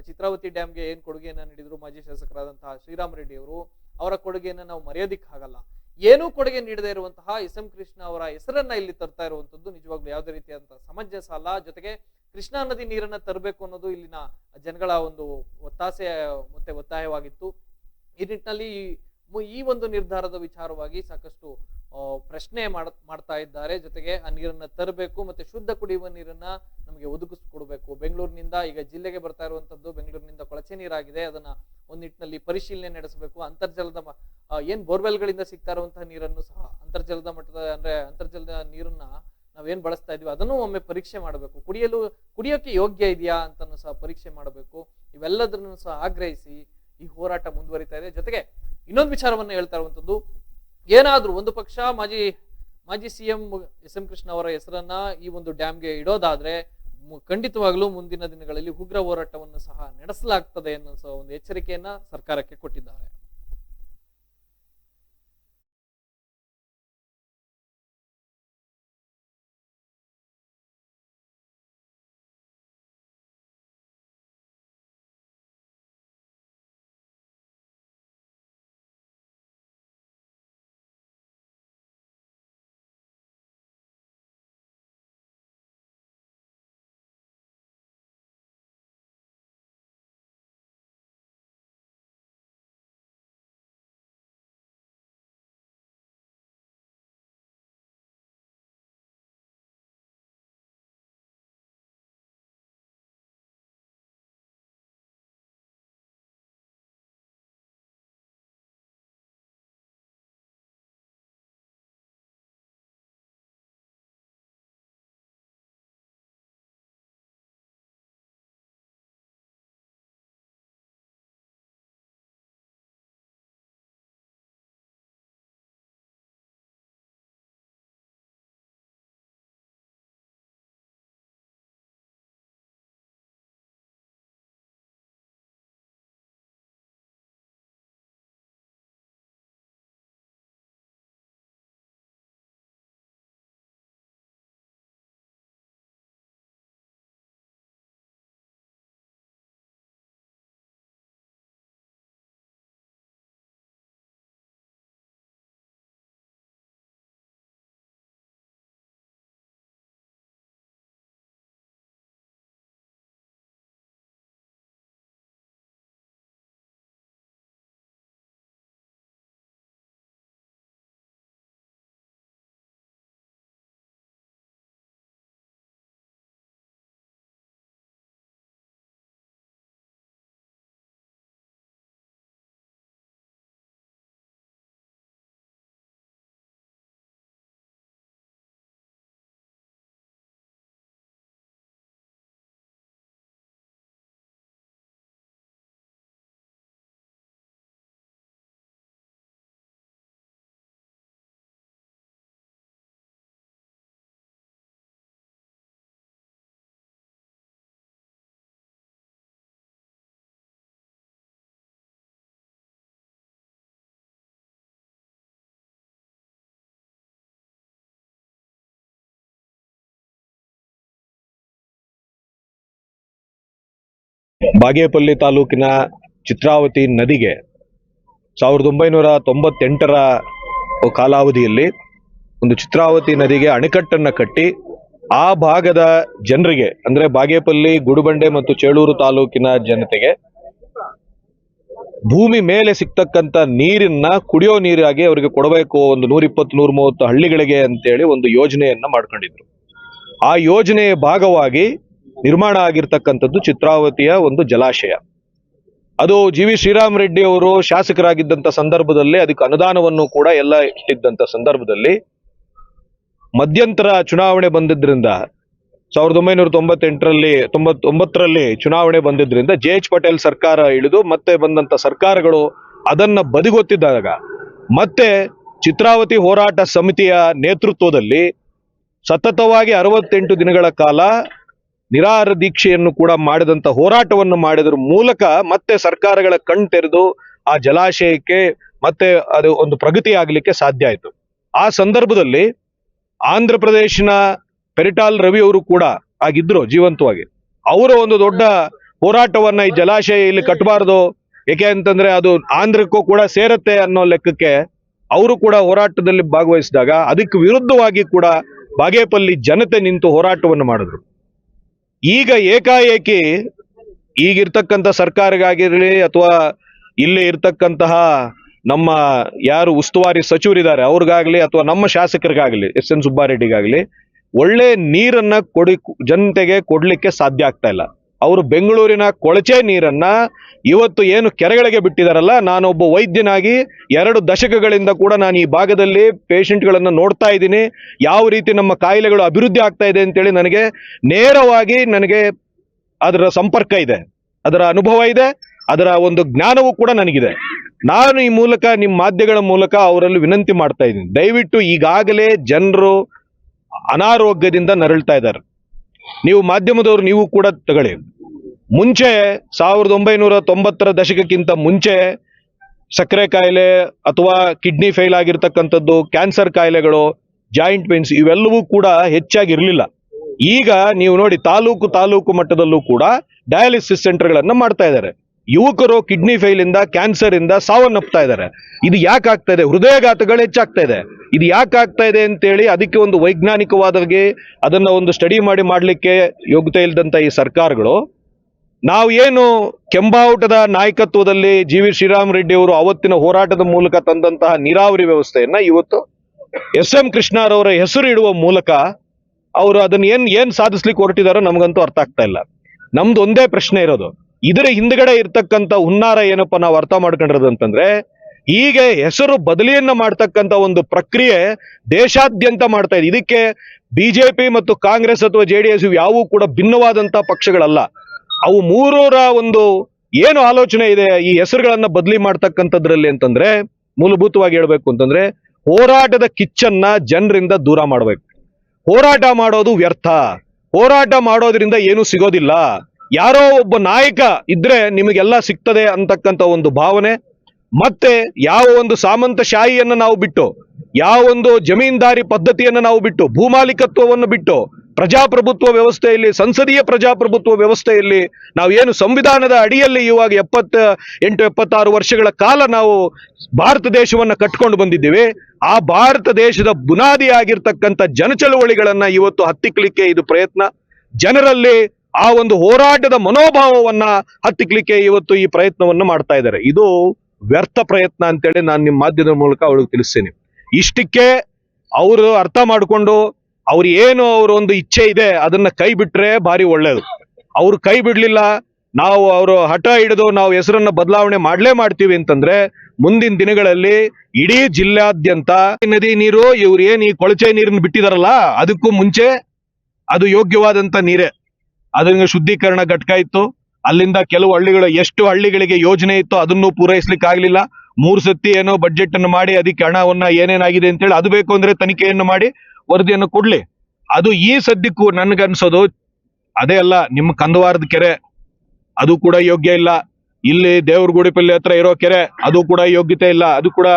ಚಿತ್ರಾವತಿ ಡ್ಯಾಮ್ಗೆ ಏನ್ ಕೊಡುಗೆಯನ್ನ ನೀಡಿದ್ರು ಮಾಜಿ ಶಾಸಕರಾದಂತಹ ಶ್ರೀರಾಮ್ ರೆಡ್ಡಿ ಅವರು? ಅವರ ಕೊಡುಗೆಯನ್ನ ನಾವು ಮರೆಯೋದಿಕ್ಕಾಗಲ್ಲ. ಏನೂ ಕೊಡುಗೆ ನೀಡದೆ ಇರುವಂತಹ ಎಸ್ ಎಂ ಕೃಷ್ಣ ಅವರ ಹೆಸರನ್ನ ಇಲ್ಲಿ ತರ್ತಾ ಇರುವಂತದ್ದು ನಿಜವಾಗ್ಲೂ ಯಾವುದೇ ರೀತಿಯಾದಂತಹ ಸಮಂಜಸ ಅಲ್ಲ ಜೊತೆಗೆ ಕೃಷ್ಣಾ ನದಿ ನೀರನ್ನ ತರಬೇಕು ಅನ್ನೋದು ಇಲ್ಲಿನ ಜನಗಳ ಒಂದು ಒತ್ತಾಸೆ ಮತ್ತೆ ಒತ್ತಾಯವಾಗಿತ್ತು. ಈ ನಿಟ್ಟಿನಲ್ಲಿ ಈ- ಒಂದು ನಿರ್ಧಾರದ ವಿಚಾರವಾಗಿ ಸಾಕಷ್ಟು ಪ್ರಶ್ನೆ ಮಾಡ್, ಮಾಡ್ತಾ ಇದ್ದಾರೆ. ಜೊತೆಗೆ ಆ ನೀರನ್ನ ತರಬೇಕು ಮತ್ತೆ ಶುದ್ಧ ಕುಡಿಯುವ ನೀರನ್ನ ನಮಗೆ ಒದಗಿಸ್ಕೊಡ್ಬೇಕು ಬೆಂಗಳೂರಿನಿಂದ ಈಗ ಜಿಲ್ಲೆಗೆ ಬರ್ತಾ ಇರುವಂತದ್ದು ಬೆಂಗಳೂರಿನಿಂದ ಕೊಳಚೆ ನೀರಾಗಿದೆ. ಅದನ್ನ ಒಂದ್ ನಿಟ್ಟಿನಲ್ಲಿ ಪರಿಶೀಲನೆ ನಡೆಸಬೇಕು. ಅಂತರ್ಜಲದ ಏನ್ ಬೋರ್ವೆಲ್ಗಳಿಂದ ಸಿಗ್ತಾ ಇರುವಂತಹ ನೀರನ್ನು ಸಹ ಅಂತರ್ಜಲದ ಮಟ್ಟದ ಅಂದ್ರೆ ಅಂತರ್ಜಲದ ನೀರನ್ನ ನಾವೇನ್ ಬಳಸ್ತಾ ಇದೀವಿ ಅದನ್ನು ಒಮ್ಮೆ ಪರೀಕ್ಷೆ ಮಾಡಬೇಕು. ಕುಡಿಯಲು, ಕುಡಿಯೋಕೆ ಯೋಗ್ಯ ಇದೆಯಾ ಅಂತಲೂ ಸಹ ಪರೀಕ್ಷೆ ಮಾಡಬೇಕು. ಇವೆಲ್ಲದನ್ನು ಸಹ ಆಗ್ರಹಿಸಿ ಈ ಹೋರಾಟ ಮುಂದುವರಿತಾ ಇದೆ. ಜೊತೆಗೆ ಇನ್ನೊಂದು ವಿಚಾರವನ್ನ ಹೇಳ್ತಾ ಇರುವಂಥದ್ದು ಏನಾದರೂ ಒಂದು ಪಕ್ಷ ಮಾಜಿ ಮಾಜಿ C M S M Krishna ಅವರ ಹೆಸರನ್ನ ಈ ಒಂದು ಡ್ಯಾಮ್ಗೆ ಇಡೋದಾದ್ರೆ ಖಂಡಿತವಾಗ್ಲೂ ಮುಂದಿನ ದಿನಗಳಲ್ಲಿ ಉಗ್ರ ಹೋರಾಟವನ್ನು ಸಹ ನಡೆಸಲಾಗ್ತದೆ ಅನ್ನೋ ಒಂದು ಎಚ್ಚರಿಕೆಯನ್ನ ಸರ್ಕಾರಕ್ಕೆ ಕೊಟ್ಟಿದ್ದಾರೆ. ಬಾಗೇಪಲ್ಲಿ ತಾಲೂಕಿನ ಚಿತ್ರಾವತಿ ನದಿಗೆ ಸಾವಿರದ ಒಂಬೈನೂರ ತೊಂಬತ್ತೆಂಟರ ಕಾಲಾವಧಿಯಲ್ಲಿ ಒಂದು ಚಿತ್ರಾವತಿ ನದಿಗೆ ಅಣೆಕಟ್ಟನ್ನು ಕಟ್ಟಿ ಆ ಭಾಗದ ಜನರಿಗೆ, ಅಂದ್ರೆ ಬಾಗೇಪಲ್ಲಿ, ಗುಡುಬಂಡೆ ಮತ್ತು ಚೇಳೂರು ತಾಲೂಕಿನ ಜನತೆಗೆ ಭೂಮಿ ಮೇಲೆ ಸಿಗ್ತಕ್ಕಂತ ನೀರನ್ನ ಕುಡಿಯೋ ನೀರಾಗಿ ಅವರಿಗೆ ಕೊಡಬೇಕು, ಒಂದು ನೂರ ಇಪ್ಪತ್ತು, ನೂರ ಮೂವತ್ತು ಹಳ್ಳಿಗಳಿಗೆ ಅಂತೇಳಿ ಒಂದು ಯೋಜನೆಯನ್ನ ಮಾಡ್ಕೊಂಡಿದ್ರು. ಆ ಯೋಜನೆಯ ಭಾಗವಾಗಿ ನಿರ್ಮಾಣ ಆಗಿರ್ತಕ್ಕಂಥದ್ದು ಚಿತ್ರಾವತಿಯ ಒಂದು ಜಲಾಶಯ. ಅದು ಜಿ ವಿ ಶ್ರೀರಾಮ್ ರೆಡ್ಡಿ ಅವರು ಶಾಸಕರಾಗಿದ್ದಂಥ ಸಂದರ್ಭದಲ್ಲಿ ಅದಕ್ಕೆ ಅನುದಾನವನ್ನು ಕೂಡ ಎಲ್ಲ ಇಟ್ಟಿದ್ದಂಥ ಸಂದರ್ಭದಲ್ಲಿ ಮಧ್ಯಂತರ ಚುನಾವಣೆ ಬಂದಿದ್ದರಿಂದ ಸಾವಿರದ ಒಂಬೈನೂರ ತೊಂಬತ್ತೆಂಟರಲ್ಲಿ ತೊಂಬತ್ತೊಂಬತ್ತರಲ್ಲಿ ಚುನಾವಣೆ ಬಂದಿದ್ದರಿಂದ ಜೆ ಎಚ್ ಪಟೇಲ್ ಸರ್ಕಾರ ಇಳಿದು ಮತ್ತೆ ಬಂದಂತ ಸರ್ಕಾರಗಳು ಅದನ್ನ ಬದಿಗೊತ್ತಿದ್ದಾಗ ಮತ್ತೆ ಚಿತ್ರಾವತಿ ಹೋರಾಟ ಸಮಿತಿಯ ನೇತೃತ್ವದಲ್ಲಿ ಸತತವಾಗಿ ಅರವತ್ತೆಂಟು ದಿನಗಳ ಕಾಲ ನಿರಾಹಾರ ದೀಕ್ಷೆಯನ್ನು ಕೂಡ ಮಾಡಿದಂತ ಹೋರಾಟವನ್ನು ಮಾಡಿದ್ರ ಮೂಲಕ ಮತ್ತೆ ಸರ್ಕಾರಗಳ ಕಣ್ ತೆರೆದು ಆ ಜಲಾಶಯಕ್ಕೆ ಮತ್ತೆ ಅದು ಒಂದು ಪ್ರಗತಿ ಆಗಲಿಕ್ಕೆ ಸಾಧ್ಯ ಆಯಿತು. ಆ ಸಂದರ್ಭದಲ್ಲಿ ಆಂಧ್ರ ಪ್ರದೇಶನ ಪೆರಿಟಾಲ್ ರವಿ ಅವರು ಕೂಡ ಆಗಿದ್ರು ಜೀವಂತವಾಗಿ. ಅವರ ಒಂದು ದೊಡ್ಡ ಹೋರಾಟವನ್ನ ಈ ಜಲಾಶಯ ಇಲ್ಲಿ ಕಟ್ಟಬಾರದು ಏಕೆ ಅಂತಂದ್ರೆ ಅದು ಆಂಧ್ರಕ್ಕೂ ಕೂಡ ಸೇರತ್ತೆ ಅನ್ನೋ ಲೆಕ್ಕಕ್ಕೆ ಅವರು ಕೂಡ ಹೋರಾಟದಲ್ಲಿ ಭಾಗವಹಿಸಿದಾಗ ಅದಕ್ಕೆ ವಿರುದ್ಧವಾಗಿ ಕೂಡ ಬಾಗೇಪಲ್ಲಿ ಜನತೆ ನಿಂತು ಹೋರಾಟವನ್ನು ಮಾಡಿದ್ರು. ಈಗ ಏಕಾಏಕಿ ಈಗಿರ್ತಕ್ಕಂಥ ಸರ್ಕಾರಗಾಗಿರಲಿ ಅಥವಾ ಇಲ್ಲಿ ಇರ್ತಕ್ಕಂತಹ ನಮ್ಮ ಯಾರು ಉಸ್ತುವಾರಿ ಸಚಿವರಿದ್ದಾರೆ, ಅವ್ರಿಗಾಗ್ಲಿ ಅಥವಾ ನಮ್ಮ ಶಾಸಕರಿಗಾಗ್ಲಿ, ಎಸ್ ಎನ್ ಸುಬ್ಬಾರೆಡ್ಡಿಗಾಗ್ಲಿ, ಒಳ್ಳೆ ನೀರನ್ನ ಕೊಡಿ, ಜನತೆಗೆ ಕೊಡ್ಲಿಕ್ಕೆ ಸಾಧ್ಯ ಆಗ್ತಾ ಇಲ್ಲ. ಅವರು ಬೆಂಗಳೂರಿನ ಕೊಳಚೆ ನೀರನ್ನ ಇವತ್ತು ಏನು ಕೆರೆಗಳಿಗೆ ಬಿಟ್ಟಿದಾರಲ್ಲ ನಾನೊಬ್ಬ ವೈದ್ಯನಾಗಿ ಎರಡು ದಶಕಗಳಿಂದ ಕೂಡ ನಾನು ಈ ಭಾಗದಲ್ಲಿ ಪೇಷಂಟ್ಗಳನ್ನು ನೋಡ್ತಾ ಇದ್ದೀನಿ. ಯಾವ ರೀತಿ ನಮ್ಮ ಕಾಯಿಲೆಗಳು ಅಭಿವೃದ್ಧಿ ಆಗ್ತಾ ಇದೆ ಅಂತೇಳಿ ನನಗೆ ನೇರವಾಗಿ ನನಗೆ ಅದರ ಸಂಪರ್ಕ ಇದೆ, ಅದರ ಅನುಭವ ಇದೆ, ಅದರ ಒಂದು ಜ್ಞಾನವೂ ಕೂಡ ನನಗಿದೆ. ನಾನು ಈ ಮೂಲಕ, ನಿಮ್ಮ ಮಾಧ್ಯಮಗಳ ಮೂಲಕ ಅವರಲ್ಲಿ ವಿನಂತಿ ಮಾಡ್ತಾ ಇದ್ದೀನಿ. ದಯವಿಟ್ಟು ಈಗಾಗಲೇ ಜನರು ಅನಾರೋಗ್ಯದಿಂದ ನರಳ್ತಾ ಇದ್ದಾರೆ. ನೀವು ಮಾಧ್ಯಮದವರು, ನೀವು ಕೂಡ ತಗೊಳ್ಳಿ. ಮುಂಚೆ ಸಾವಿರದ ಒಂಬೈನೂರ ತೊಂಬತ್ತರ ದಶಕಕ್ಕಿಂತ ಮುಂಚೆ ಸಕ್ಕರೆ ಕಾಯಿಲೆ ಅಥವಾ ಕಿಡ್ನಿ ಫೇಲ್ ಆಗಿರ್ತಕ್ಕಂಥದ್ದು, ಕ್ಯಾನ್ಸರ್ ಕಾಯಿಲೆಗಳು, ಜಾಯಿಂಟ್ ಪೇನ್ಸ್ ಇವೆಲ್ಲವೂ ಕೂಡ ಹೆಚ್ಚಾಗಿರಲಿಲ್ಲ. ಈಗ ನೀವು ನೋಡಿ ತಾಲೂಕು ತಾಲೂಕು ಮಟ್ಟದಲ್ಲೂ ಕೂಡ ಡಯಾಲಿಸಿಸ್ ಸೆಂಟರ್ಗಳನ್ನು ಮಾಡ್ತಾ ಇದ್ದಾರೆ. ಯುವಕರು ಕಿಡ್ನಿ ಫೇಲ್ ಇಂದ, ಕ್ಯಾನ್ಸರ್ ಇಂದ ಸಾವನ್ನಪ್ತಾ ಇದ್ದಾರೆ. ಇದು ಯಾಕೆ ಆಗ್ತಾ ಇದೆ? ಹೃದಯಾಘಾತಗಳು ಹೆಚ್ಚಾಗ್ತಾ ಇದೆ. ಇದು ಯಾಕೆ ಆಗ್ತಾ ಇದೆ ಅಂತೇಳಿ ಅದಕ್ಕೆ ಒಂದು ವೈಜ್ಞಾನಿಕವಾದಾಗಿ ಅದನ್ನ ಒಂದು ಸ್ಟಡಿ ಮಾಡಿ ಮಾಡಲಿಕ್ಕೆ ಯೋಗ್ಯತೆ ಇಲ್ಲದಂತ ಈ ಸರ್ಕಾರಗಳು ನಾವು ಏನು ಕೆಂಬಾವುಟದ ನಾಯಕತ್ವದಲ್ಲಿ ಜಿ ವಿ ಶ್ರೀರಾಮ್ ರೆಡ್ಡಿ ಅವರು ಅವತ್ತಿನ ಹೋರಾಟದ ಮೂಲಕ ತಂದಂತಹ ನೀರಾವರಿ ವ್ಯವಸ್ಥೆಯನ್ನ ಇವತ್ತು ಎಸ್ ಎಂ ಕೃಷ್ಣರವರ ಹೆಸರು ಇಡುವ ಮೂಲಕ ಅವರು ಅದನ್ನ ಏನ್ ಏನ್ ಸಾಧಿಸ್ಲಿಕ್ಕೆ ಹೊರಟಿದಾರೋ ನಮಗಂತೂ ಅರ್ಥ ಆಗ್ತಾ ಇಲ್ಲ. ನಮ್ದು ಒಂದೇ ಪ್ರಶ್ನೆ ಇರೋದು. ಇದರ ಹಿಂದ್ಗಡೆ ಇರ್ತಕ್ಕಂಥ ಹುನ್ನಾರ ಏನಪ್ಪ ನಾವು ಅರ್ಥ ಮಾಡ್ಕೊಂಡಿರೋದು ಅಂತಂದ್ರೆ, ಹೀಗೆ ಹೆಸರು ಬದಲಿಯನ್ನ ಮಾಡ್ತಕ್ಕಂಥ ಒಂದು ಪ್ರಕ್ರಿಯೆ ದೇಶಾದ್ಯಂತ ಮಾಡ್ತಾ ಇದೆ. ಇದಕ್ಕೆ ಬಿಜೆಪಿ ಮತ್ತು ಕಾಂಗ್ರೆಸ್ ಅಥವಾ ಜೆ ಡಿ ಎಸ್ ಯಾವೂ ಕೂಡ ಭಿನ್ನವಾದಂತಹ ಪಕ್ಷಗಳಲ್ಲ. ಅವು ಮೂರರ ಒಂದು ಏನು ಆಲೋಚನೆ ಇದೆ ಈ ಹೆಸರುಗಳನ್ನ ಬದಲಿ ಮಾಡ್ತಕ್ಕಂಥದ್ರಲ್ಲಿ ಅಂತಂದ್ರೆ ಮೂಲಭೂತವಾಗಿ ಹೇಳ್ಬೇಕು ಅಂತಂದ್ರೆ ಹೋರಾಟದ ಕಿಚ್ಚನ್ನ ಜನರಿಂದ ದೂರ ಮಾಡಬೇಕು. ಹೋರಾಟ ಮಾಡೋದು ವ್ಯರ್ಥ. ಹೋರಾಟ ಮಾಡೋದ್ರಿಂದ ಏನು ಸಿಗೋದಿಲ್ಲ. ಯಾರೋ ಒಬ್ಬ ನಾಯಕ ಇದ್ರೆ ನಿಮಗೆಲ್ಲ ಸಿಗ್ತದೆ ಅಂತಕ್ಕಂಥ ಒಂದು ಭಾವನೆ. ಮತ್ತೆ ಯಾವ ಒಂದು ಸಾಮಂತ ಶಾಹಿಯನ್ನು ನಾವು ಬಿಟ್ಟು, ಯಾವ ಒಂದು ಜಮೀನ್ದಾರಿ ಪದ್ಧತಿಯನ್ನು ನಾವು ಬಿಟ್ಟು, ಭೂಮಾಲೀಕತ್ವವನ್ನು ಬಿಟ್ಟು ಪ್ರಜಾಪ್ರಭುತ್ವ ವ್ಯವಸ್ಥೆಯಲ್ಲಿ, ಸಂಸದೀಯ ಪ್ರಜಾಪ್ರಭುತ್ವ ವ್ಯವಸ್ಥೆಯಲ್ಲಿ ನಾವು ಏನು ಸಂವಿಧಾನದ ಅಡಿಯಲ್ಲಿ ಇವಾಗ ಎಪ್ಪತ್ತ, ಎಂಟು ಎಪ್ಪತ್ತಾರು ವರ್ಷಗಳ ಕಾಲ ನಾವು ಭಾರತ ದೇಶವನ್ನು ಕಟ್ಕೊಂಡು ಬಂದಿದ್ದೀವಿ. ಆ ಭಾರತ ದೇಶದ ಬುನಾದಿ ಆಗಿರ್ತಕ್ಕಂಥ ಜನಚಳವಳಿಗಳನ್ನ ಇವತ್ತು ಹತ್ತಿಕ್ಲಿಕ್ಕೆ ಇದು ಪ್ರಯತ್ನ. ಜನರಲ್ಲಿ ಆ ಒಂದು ಹೋರಾಟದ ಮನೋಭಾವವನ್ನ ಹತ್ತಿಕ್ಲಿಕ್ಕೆ ಇವತ್ತು ಈ ಪ್ರಯತ್ನವನ್ನು ಮಾಡ್ತಾ ಇದ್ದಾರೆ. ಇದು ವ್ಯರ್ಥ ಪ್ರಯತ್ನ ಅಂತೇಳಿ ನಾನು ನಿಮ್ಮ ಮಾಧ್ಯಮದ ಮೂಲಕ ಅವಳಿಗೆ ತಿಳಿಸ್ತೇನೆ. ಇಷ್ಟಕ್ಕೆ ಅವರು ಅರ್ಥ ಮಾಡಿಕೊಂಡು ಅವ್ರು ಏನು ಅವ್ರ ಒಂದು ಇಚ್ಛೆ ಇದೆ, ಅದನ್ನ ಕೈ ಬಿಟ್ರೆ ಭಾರಿ ಒಳ್ಳೇದು. ಅವ್ರು ಕೈ ಬಿಡ್ಲಿಲ್ಲ, ನಾವು ಅವರು ಹಠ ಹಿಡಿದು ನಾವು ಹೆಸರನ್ನ ಬದಲಾವಣೆ ಮಾಡ್ಲೇ ಮಾಡ್ತೀವಿ ಅಂತಂದ್ರೆ, ಮುಂದಿನ ದಿನಗಳಲ್ಲಿ ಇಡೀ ಜಿಲ್ಲಾದ್ಯಂತ ನದಿ ನೀರು, ಇವ್ರು ಏನ್ ಈ ಕೊಳಚೆ ನೀರನ್ನ ಬಿಟ್ಟಿದಾರಲ್ಲ, ಅದಕ್ಕೂ ಮುಂಚೆ ಅದು ಯೋಗ್ಯವಾದಂತ ನೀರೇ. ಅದನ್ನ ಶುದ್ಧೀಕರಣ ಘಟಕ ಇತ್ತು. ಅಲ್ಲಿಂದ ಕೆಲವು ಹಳ್ಳಿಗಳು, ಎಷ್ಟು ಹಳ್ಳಿಗಳಿಗೆ ಯೋಜನೆ ಇತ್ತು ಅದನ್ನು ಪೂರೈಸಲಿಕ್ಕೆ ಆಗ್ಲಿಲ್ಲ. ಮೂರ್ ಸತಿ ಏನೋ ಬಡ್ಜೆಟ್ ಅನ್ನು ಮಾಡಿ, ಅದಕ್ಕೆ ಹಣವನ್ನ ಏನೇನಾಗಿದೆ ಅಂತೇಳಿ ಅದು ಬೇಕು ಅಂದ್ರೆ ತನಿಖೆಯನ್ನು ಮಾಡಿ ವರದಿಯನ್ನು ಕೊಡ್ಲಿ. ಅದು ಈ ಸದ್ಯಕ್ಕೂ ನನ್ಗನ್ಸೋದು, ಅದೇ ಅಲ್ಲ, ನಿಮ್ಮ ಕಂದವಾರದ ಕೆರೆ, ಅದು ಕೂಡ ಯೋಗ್ಯ ಇಲ್ಲ. ಇಲ್ಲಿ ದೇವ್ರಗುಡಿಪಲ್ಲಿ ಹತ್ರ ಇರೋ ಕೆರೆ, ಅದು ಕೂಡ ಯೋಗ್ಯತೆ ಇಲ್ಲ. ಅದು ಕೂಡ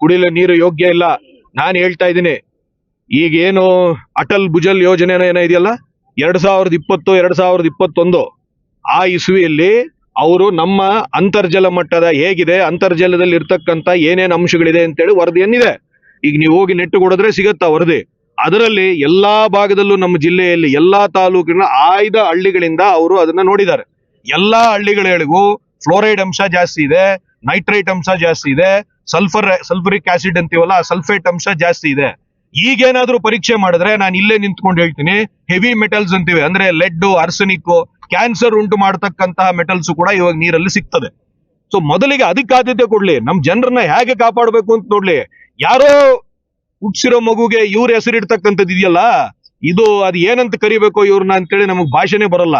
ಕುಡಿಯಲು ನೀರು ಯೋಗ್ಯ ಇಲ್ಲ. ನಾನು ಹೇಳ್ತಾ ಇದ್ದೀನಿ ಈಗ ಏನು ಅಟಲ್ ಭುಜಲ್ ಯೋಜನೆ ಏನೋ ಇದೆಯಲ್ಲ? ಎರಡ್ ಸಾವಿರದ ಇಪ್ಪತ್ತು, ಎರಡ್ ಸಾವಿರದ ಇಪ್ಪತ್ತೊಂದು, ಆ ಇಸುವಿಯಲ್ಲಿ ಅವರು ನಮ್ಮ ಅಂತರ್ಜಲ ಮಟ್ಟದ ಹೇಗಿದೆ ಅಂತರ್ಜಲದಲ್ಲಿ ಇರ್ತಕ್ಕಂಥ ಏನೇನು ಅಂಶಗಳಿದೆ ಅಂತೇಳಿ ಏನಿದೆ ಈಗ ನೀವು ಹೋಗಿ ನೆಟ್ಟು ಕೊಡಿದ್ರೆ ಸಿಗತ್ತಾ ವರದಿ? ಅದರಲ್ಲಿ ಎಲ್ಲಾ ಭಾಗದಲ್ಲೂ ನಮ್ಮ ಜಿಲ್ಲೆಯಲ್ಲಿ ಎಲ್ಲಾ ತಾಲೂಕಿನ ಆಯ್ದ ಹಳ್ಳಿಗಳಿಂದ ಅವರು ಅದನ್ನ ನೋಡಿದ್ದಾರೆ. ಎಲ್ಲಾ ಹಳ್ಳಿಗಳಿಗೂ ಫ್ಲೋರೈಡ್ ಅಂಶ ಜಾಸ್ತಿ ಇದೆ ನೈಟ್ರೈಟ್ ಅಂಶ ಜಾಸ್ತಿ ಇದೆ ಸಲ್ಫರ್ ಸಲ್ಫರಿಕ್ ಆಸಿಡ್ ಅಂತೀವಲ್ಲ ಸಲ್ಫೇಟ್ ಅಂಶ ಜಾಸ್ತಿ ಇದೆ. ಈಗೇನಾದ್ರೂ ಪರೀಕ್ಷೆ ಮಾಡಿದ್ರೆ ನಾನು ಇಲ್ಲೇ ನಿಂತ್ಕೊಂಡು ಹೇಳ್ತೀನಿ ಹೆವಿ ಮೆಟಲ್ಸ್ ಅಂತೀವಿ, ಅಂದ್ರೆ ಲೆಡ್ ಅರ್ಸನಿಕ್ ಕ್ಯಾನ್ಸರ್ ಉಂಟು ಮಾಡತಕ್ಕಂತಹ ಮೆಟಲ್ಸ್ ಕೂಡ ಇವಾಗ ನೀರಲ್ಲಿ ಸಿಗ್ತದೆ. ಸೊ ಮೊದಲಿಗೆ ಅದಕ್ಕೆ ಆದ್ಯತೆ ಕೊಡ್ಲಿ, ನಮ್ ಜನರನ್ನ ಹೇಗೆ ಕಾಪಾಡಬೇಕು ಅಂತ ನೋಡ್ಲಿ. ಯಾರೋ ಹುಟ್ಸಿರೋ ಮಗುಗೆ ಇವ್ರ ಹೆಸರಿಡ್ತಕ್ಕಂಥದ್ದು ಇದೆಯಲ್ಲ? ಇದು ಅದು ಏನಂತ ಕರಿಬೇಕು ಇವ್ರನ್ನ ಅಂತೇಳಿ ನಮಗ್ ಭಾಷೆನೇ ಬರಲ್ಲ.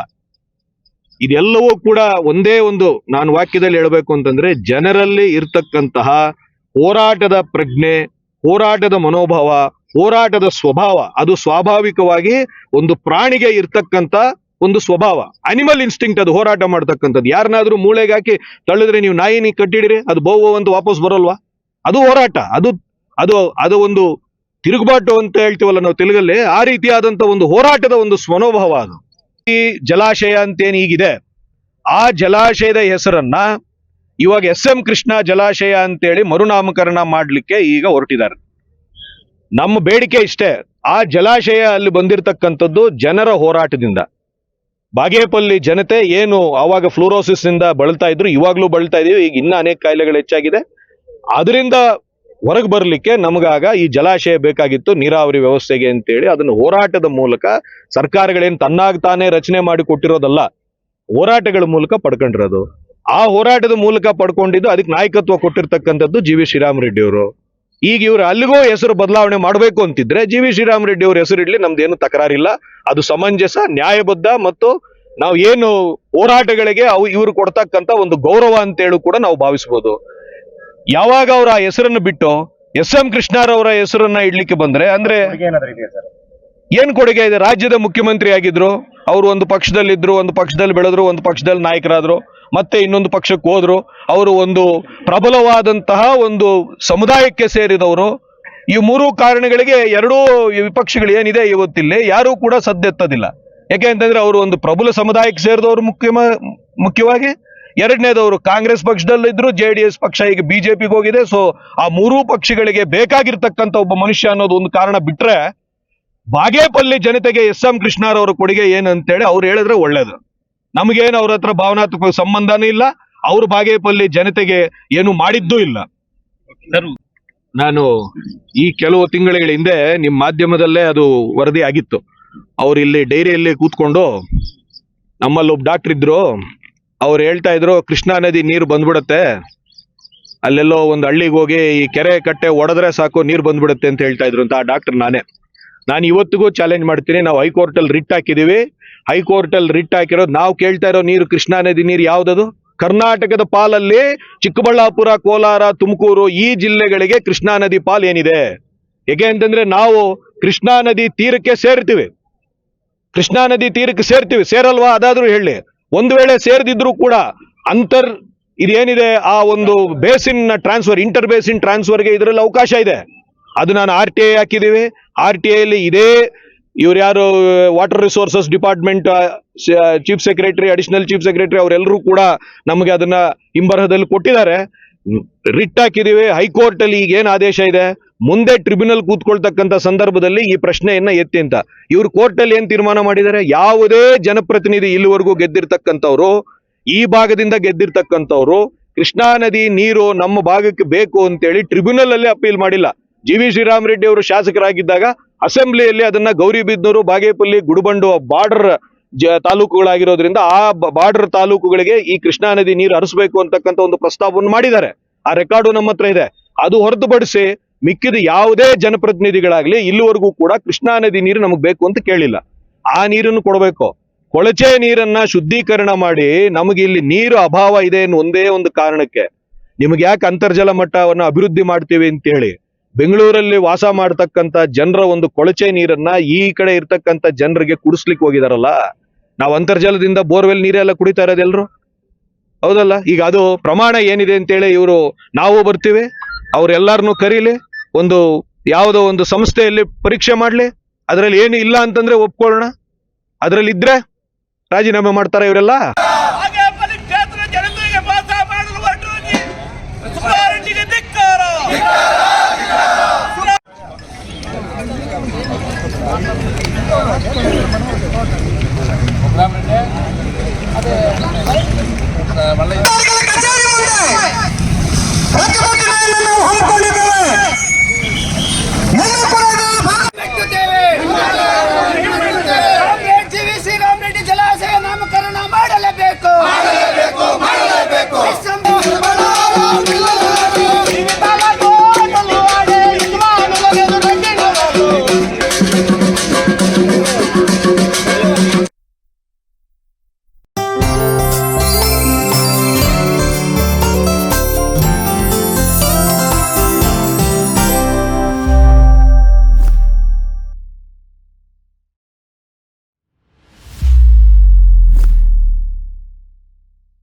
ಇದೆಲ್ಲವೂ ಕೂಡ ಒಂದೇ ಒಂದು ನಾನು ವಾಕ್ಯದಲ್ಲಿ ಹೇಳ್ಬೇಕು ಅಂತಂದ್ರೆ, ಜನರಲ್ಲಿ ಇರ್ತಕ್ಕಂತಹ ಹೋರಾಟದ ಪ್ರಜ್ಞೆ, ಹೋರಾಟದ ಮನೋಭಾವ, ಹೋರಾಟದ ಸ್ವಭಾವ, ಅದು ಸ್ವಾಭಾವಿಕವಾಗಿ ಒಂದು ಪ್ರಾಣಿಗೆ ಇರ್ತಕ್ಕಂತ ಒಂದು ಸ್ವಭಾವ. ಅನಿಮಲ್ ಇನ್ಸ್ಟಿಂಕ್ಟ್ ಅದು ಹೋರಾಟ ಮಾಡ್ತಕ್ಕಂಥದ್ದು. ಯಾರನ್ನಾದ್ರೂ ಮೂಳೆಗೆ ಹಾಕಿ ತಳ್ಳಿದ್ರೆ ನೀವು ನಾಯಿನಿ ಕಟ್ಟಿಡಿರಿ, ಅದು ಬಹು ಅಂತ ವಾಪಸ್ ಬರಲ್ವಾ? ಅದು ಹೋರಾಟ. ಅದು ಅದು ಅದು ಒಂದು ತಿರುಗುಬಾಟು ಅಂತ ಹೇಳ್ತೀವಲ್ಲ ನಾವು ತೆಲುಗಲ್ಲಿ, ಆ ರೀತಿಯಾದಂತ ಒಂದು ಹೋರಾಟದ ಒಂದು ಸ್ವನೋಭಾವ ಅದು. ಈ ಜಲಾಶಯ ಅಂತೇನು ಈಗಿದೆ? ಆ ಜಲಾಶಯದ ಹೆಸರನ್ನ ಇವಾಗ ಎಸ್ ಎಂ ಕೃಷ್ಣ ಜಲಾಶಯ ಅಂತೇಳಿ ಮರುನಾಮಕರಣ ಮಾಡಲಿಕ್ಕೆ ಈಗ ಹೊರಟಿದ್ದಾರೆ. ನಮ್ಮ ಬೇಡಿಕೆ ಇಷ್ಟೇ, ಆ ಜಲಾಶಯ ಅಲ್ಲಿ ಬಂದಿರತಕ್ಕಂಥದ್ದು ಜನರ ಹೋರಾಟದಿಂದ. ಬಾಗೇಪಲ್ಲಿ ಜನತೆ ಏನು ಆವಾಗ ಫ್ಲೂರೋಸಿಸ್ನಿಂದ ಬಳಲ್ತಾ ಇದ್ರು, ಇವಾಗಲೂ ಬಳಲ್ತಾ ಇದೀವಿ, ಈಗ ಇನ್ನೂ ಅನೇಕ ಕಾಯಿಲೆಗಳು ಹೆಚ್ಚಾಗಿದೆ. ಅದರಿಂದ ಹೊರಗೆ ಬರಲಿಕ್ಕೆ ನಮಗಾಗ ಈ ಜಲಾಶಯ ಬೇಕಾಗಿತ್ತು, ನೀರಾವರಿ ವ್ಯವಸ್ಥೆಗೆ ಅಂತೇಳಿ ಅದನ್ನು ಹೋರಾಟದ ಮೂಲಕ ಸರ್ಕಾರಗಳೇನು ತನ್ನಾಗ ತಾನೇ ರಚನೆ ಮಾಡಿ ಕೊಟ್ಟಿರೋದಲ್ಲ, ಹೋರಾಟಗಳ ಮೂಲಕ ಪಡ್ಕೊಂಡಿರೋದು. ಆ ಹೋರಾಟದ ಮೂಲಕ ಪಡ್ಕೊಂಡಿದ್ದು ಅದಕ್ಕೆ ನಾಯಕತ್ವ ಕೊಟ್ಟಿರ್ತಕ್ಕಂಥದ್ದು ಜಿ ವಿ ಶ್ರೀರಾಮರೆಡ್ಡಿ ಅವರು. ಈಗ ಇವರು ಅಲ್ಲಿಗೂ ಹೆಸರು ಬದಲಾವಣೆ ಮಾಡಬೇಕು ಅಂತಿದ್ರೆ ಜಿ ವಿ ಶ್ರೀರಾಮರೆಡ್ಡಿ ಅವ್ರ ಹೆಸರು ಇಡ್ಲಿ, ನಮ್ದೇನು ತಕರಾರಿಲ್ಲ. ಅದು ಸಮಂಜಸ, ನ್ಯಾಯಬದ್ಧ ಮತ್ತು ನಾವು ಏನು ಹೋರಾಟಗಳಿಗೆ ಅವು ಇವರು ಕೊಡ್ತಕ್ಕಂಥ ಒಂದು ಗೌರವ ಅಂತೇಳು ಕೂಡ ನಾವು ಭಾವಿಸ್ಬೋದು. ಯಾವಾಗ ಅವರ ಆ ಹೆಸರನ್ನು ಬಿಟ್ಟು ಎಸ್ ಎಂ ಕೃಷ್ಣರವರ ಹೆಸರನ್ನ ಇಡ್ಲಿಕ್ಕೆ ಬಂದ್ರೆ ಅಂದ್ರೆ ಏನ್ ಕೊಡುಗೆ ಇದೆ? ರಾಜ್ಯದ ಮುಖ್ಯಮಂತ್ರಿ ಆಗಿದ್ರು ಅವರು ಒಂದು ಪಕ್ಷದಲ್ಲಿದ್ರು ಒಂದು ಪಕ್ಷದಲ್ಲಿ ಬೆಳೆದ್ರು ಒಂದು ಪಕ್ಷದಲ್ಲಿ ನಾಯಕರಾದ್ರು ಮತ್ತೆ ಇನ್ನೊಂದು ಪಕ್ಷಕ್ಕೆ ಹೋದ್ರು ಅವರು ಒಂದು ಪ್ರಬಲವಾದಂತಹ ಒಂದು ಸಮುದಾಯಕ್ಕೆ ಸೇರಿದವರು. ಈ ಮೂರು ಕಾರಣಗಳಿಗೆ ಎರಡೂ ವಿಪಕ್ಷಗಳು ಏನಿದೆ ಇವತ್ತಿಲ್ಲಿ ಯಾರೂ ಕೂಡ ಸದ್ದೆತ್ತದಿಲ್ಲ. ಯಾಕೆ ಅಂತಂದ್ರೆ ಅವರು ಒಂದು ಪ್ರಬಲ ಸಮುದಾಯಕ್ಕೆ ಸೇರಿದವರು ಮುಖ್ಯ ಮುಖ್ಯವಾಗಿ ಎರಡನೇದವರು ಕಾಂಗ್ರೆಸ್ ಪಕ್ಷದಲ್ಲಿದ್ರು ಜೆ ಡಿ ಎಸ್ ಪಕ್ಷ ಈಗ ಬಿಜೆಪಿಗೆ ಹೋಗಿದೆ. ಸೊ ಆ ಮೂರೂ ಪಕ್ಷಗಳಿಗೆ ಬೇಕಾಗಿರ್ತಕ್ಕಂಥ ಒಬ್ಬ ಮನುಷ್ಯ ಅನ್ನೋದು ಒಂದು ಕಾರಣ ಬಿಟ್ರೆ ಬಾಗೇಪಲ್ಲಿ ಜನತೆಗೆ ಎಸ್ ಎಂ ಕೃಷ್ಣರವರ ಕೊಡುಗೆ ಏನಂತೇಳಿ ಅವ್ರು ಹೇಳಿದ್ರೆ ಒಳ್ಳೇದು. ನಮಗೇನು ಅವ್ರ ಹತ್ರ ಭಾವನಾತ್ಮಕ ಸಂಬಂಧನೂ ಇಲ್ಲ ಅವರು ಬಾಗೇಪಲ್ಲಿ ಜನತೆಗೆ ಏನು ಮಾಡಿದ್ದೂ ಇಲ್ಲ. ನಾನು ಈ ಕೆಲವು ತಿಂಗಳ ಹಿಂದೆ ನಿಮ್ಮ ಮಾಧ್ಯಮದಲ್ಲೇ ಅದು ವರದಿ ಆಗಿತ್ತು. ಅವ್ರು ಇಲ್ಲಿ ಡೈರಿಯಲ್ಲಿ ಕೂತ್ಕೊಂಡು ನಮ್ಮಲ್ಲಿ ಒಬ್ಬ ಡಾಕ್ಟರ್ ಇದ್ರು ಅವ್ರು ಹೇಳ್ತಾ ಇದ್ರು, ಕೃಷ್ಣಾ ನದಿ ನೀರು ಬಂದ್ಬಿಡತ್ತೆ. ಅಲ್ಲೆಲ್ಲೋ ಒಂದು ಹಳ್ಳಿಗೆ ಹೋಗಿ ಈ ಕೆರೆ ಕಟ್ಟೆ ಒಡೆದ್ರೆ ಸಾಕು, ನೀರು ಬಂದ್ಬಿಡುತ್ತೆ ಅಂತ ಹೇಳ್ತಾ ಇದ್ರು ಅಂತ ಆ ಡಾಕ್ಟರ್ ನಾನೇ. ನಾನು ಇವತ್ತಿಗೂ ಚಾಲೆಂಜ್ ಮಾಡ್ತೀನಿ, ನಾವು ಹೈಕೋರ್ಟ್ ಅಲ್ಲಿ ರಿಟ್ ಹಾಕಿದೀವಿ. ಹೈಕೋರ್ಟ್ ಅಲ್ಲಿ ರಿಟ್ ಹಾಕಿರೋದು ನಾವು ಕೇಳ್ತಾ ಇರೋ ನೀರು, ಕೃಷ್ಣಾ ನದಿ ನೀರು ಯಾವ್ದದು? ಕರ್ನಾಟಕದ ಪಾಲಲ್ಲಿ ಚಿಕ್ಕಬಳ್ಳಾಪುರ, ಕೋಲಾರ, ತುಮಕೂರು ಈ ಜಿಲ್ಲೆಗಳಿಗೆ ಕೃಷ್ಣಾ ನದಿ ಪಾಲ್ ಏನಿದೆ? ಹೇಗೆ ಅಂತಂದ್ರೆ ನಾವು ಕೃಷ್ಣಾ ನದಿ ತೀರಕ್ಕೆ ಸೇರ್ತೀವಿ. ಕೃಷ್ಣಾ ನದಿ ತೀರಕ್ಕೆ ಸೇರ್ತೀವಿ. ಸೇರಲ್ವಾ? ಅದಾದ್ರೂ ಹೇಳಿ. ಒಂದು ವೇಳೆ ಸೇರಿದಿದ್ರೂ ಕೂಡ ಅಂತರ್ ಇದೇನಿದೆ ಆ ಒಂದು ಬೇಸಿನ್ ಟ್ರಾನ್ಸ್ಫರ್, ಇಂಟರ್ ಬೇಸಿನ್ ಟ್ರಾನ್ಸ್ಫರ್ಗೆ ಇದರಲ್ಲಿ ಅವಕಾಶ ಇದೆ. ಅದು ನಾನು ಆರ್ ಟಿ ಐ ಹಾಕಿದ್ದೀವಿ. ಆರ್ ಟಿ ಐಲಿ ಇದೇ ಇವ್ರು ಯಾರು water resources department chief secretary additional chief secretary ಅವರೆಲ್ಲರೂ ಕೂಡ ನಮಗೆ ಅದನ್ನ ಹಿಂಬರಹದಲ್ಲಿ ಕೊಟ್ಟಿದ್ದಾರೆ. ರಿಟ್ ಹಾಕಿದ್ದೀವಿ. ಹೈಕೋರ್ಟ್ ಅಲ್ಲಿ ಈಗ ಏನ್ ಆದೇಶ ಇದೆ? ಮುಂದೆ ಟ್ರಿಬ್ಯುನಲ್ ಕೂತ್ಕೊಳ್ತಕ್ಕಂಥ ಸಂದರ್ಭದಲ್ಲಿ ಈ ಪ್ರಶ್ನೆಯನ್ನ ಎತ್ತಿ ಅಂತ. ಇವ್ರು ಕೋರ್ಟ್ ಅಲ್ಲಿ ಏನ್ ತೀರ್ಮಾನ ಮಾಡಿದ್ದಾರೆ ಯಾವುದೇ ಜನಪ್ರತಿನಿಧಿ ಇಲ್ಲಿವರೆಗೂ ಗೆದ್ದಿರ್ತಕ್ಕಂಥವ್ರು, ಈ ಭಾಗದಿಂದ ಗೆದ್ದಿರ್ತಕ್ಕಂಥವ್ರು, ಕೃಷ್ಣಾ ನದಿ ನೀರು ನಮ್ಮ ಭಾಗಕ್ಕೆ ಬೇಕು ಅಂತೇಳಿ ಟ್ರಿಬ್ಯುನಲ್ ಅಲ್ಲಿ ಅಪೀಲ್ ಮಾಡಿಲ್ಲ. ಜಿ ವಿ ಶ್ರೀರಾಮರೆಡ್ಡಿ ಅವರು ಶಾಸಕರಾಗಿದ್ದಾಗ ಅಸೆಂಬ್ಲಿಯಲ್ಲಿ ಅದನ್ನ ಗೌರಿಬಿದ್ನೂರು ಬಾಗೇಪಲ್ಲಿ, ಗುಡುಬಂಡು, ಬಾರ್ಡರ್ ಜ ತಾಲೂಕುಗಳಾಗಿರೋದ್ರಿಂದ ಆ ಬಾರ್ಡರ್ ತಾಲೂಕುಗಳಿಗೆ ಈ ಕೃಷ್ಣಾ ನದಿ ನೀರು ಹರಿಸಬೇಕು ಅಂತಕ್ಕಂಥ ಒಂದು ಪ್ರಸ್ತಾಪವನ್ನು ಮಾಡಿದ್ದಾರೆ. ಆ ರೆಕಾರ್ಡು ನಮ್ಮ ಇದೆ. ಅದು ಹೊರತುಪಡಿಸಿ ಮಿಕ್ಕಿದ ಯಾವುದೇ ಜನಪ್ರತಿನಿಧಿಗಳಾಗ್ಲಿ ಇಲ್ಲಿವರೆಗೂ ಕೂಡ ಕೃಷ್ಣಾ ನದಿ ನೀರು ನಮಗೆ ಬೇಕು ಅಂತ ಕೇಳಿಲ್ಲ. ಆ ನೀರನ್ನು ಕೊಡಬೇಕು. ಕೊಳಚೆ ನೀರನ್ನ ಶುದ್ಧೀಕರಣ ಮಾಡಿ ನಮಗೆ ಇಲ್ಲಿ ನೀರು ಅಭಾವ ಇದೆ ಅನ್ನೋ ಒಂದೇ ಒಂದು ಕಾರಣಕ್ಕೆ ನಿಮಗೆ ಯಾಕೆ ಅಂತರ್ಜಲ ಮಟ್ಟವನ್ನು ಅಭಿವೃದ್ಧಿ ಮಾಡ್ತೀವಿ ಅಂತೇಳಿ ಬೆಂಗಳೂರಲ್ಲಿ ವಾಸ ಮಾಡ್ತಕ್ಕಂತ ಜನರ ಒಂದು ಕೊಳಚೆ ನೀರನ್ನ ಈ ಕಡೆ ಇರ್ತಕ್ಕಂತ ಜನರಿಗೆ ಕುಡಿಸ್ಲಿಕ್ಕೆ ಹೋಗಿದಾರಲ್ಲ, ನಾವು ಅಂತರ್ಜಲದಿಂದ ಬೋರ್ವೆಲ್ ನೀರೆಲ್ಲ ಕುಡಿತಾ ಇರೋದು ಎಲ್ರು? ಹೌದಲ್ಲ, ಈಗ ಅದು ಪ್ರಮಾಣ ಏನಿದೆ ಅಂತೇಳಿ ಇವರು, ನಾವು ಬರ್ತೀವಿ ಅವರೆಲ್ಲರನ್ನೂ ಕರೀಲಿ ಒಂದು ಯಾವುದೋ ಒಂದು ಸಂಸ್ಥೆಯಲ್ಲಿ ಪರೀಕ್ಷೆ ಮಾಡಲಿ, ಅದರಲ್ಲಿ ಏನು ಇಲ್ಲ ಅಂತಂದ್ರೆ ಒಪ್ಕೊಳ್ಳೋಣ. ಅದರಲ್ಲಿ ಇದ್ರೆ ರಾಜೀನಾಮೆ ಮಾಡ್ತಾರೆ ಇವರೆಲ್ಲ?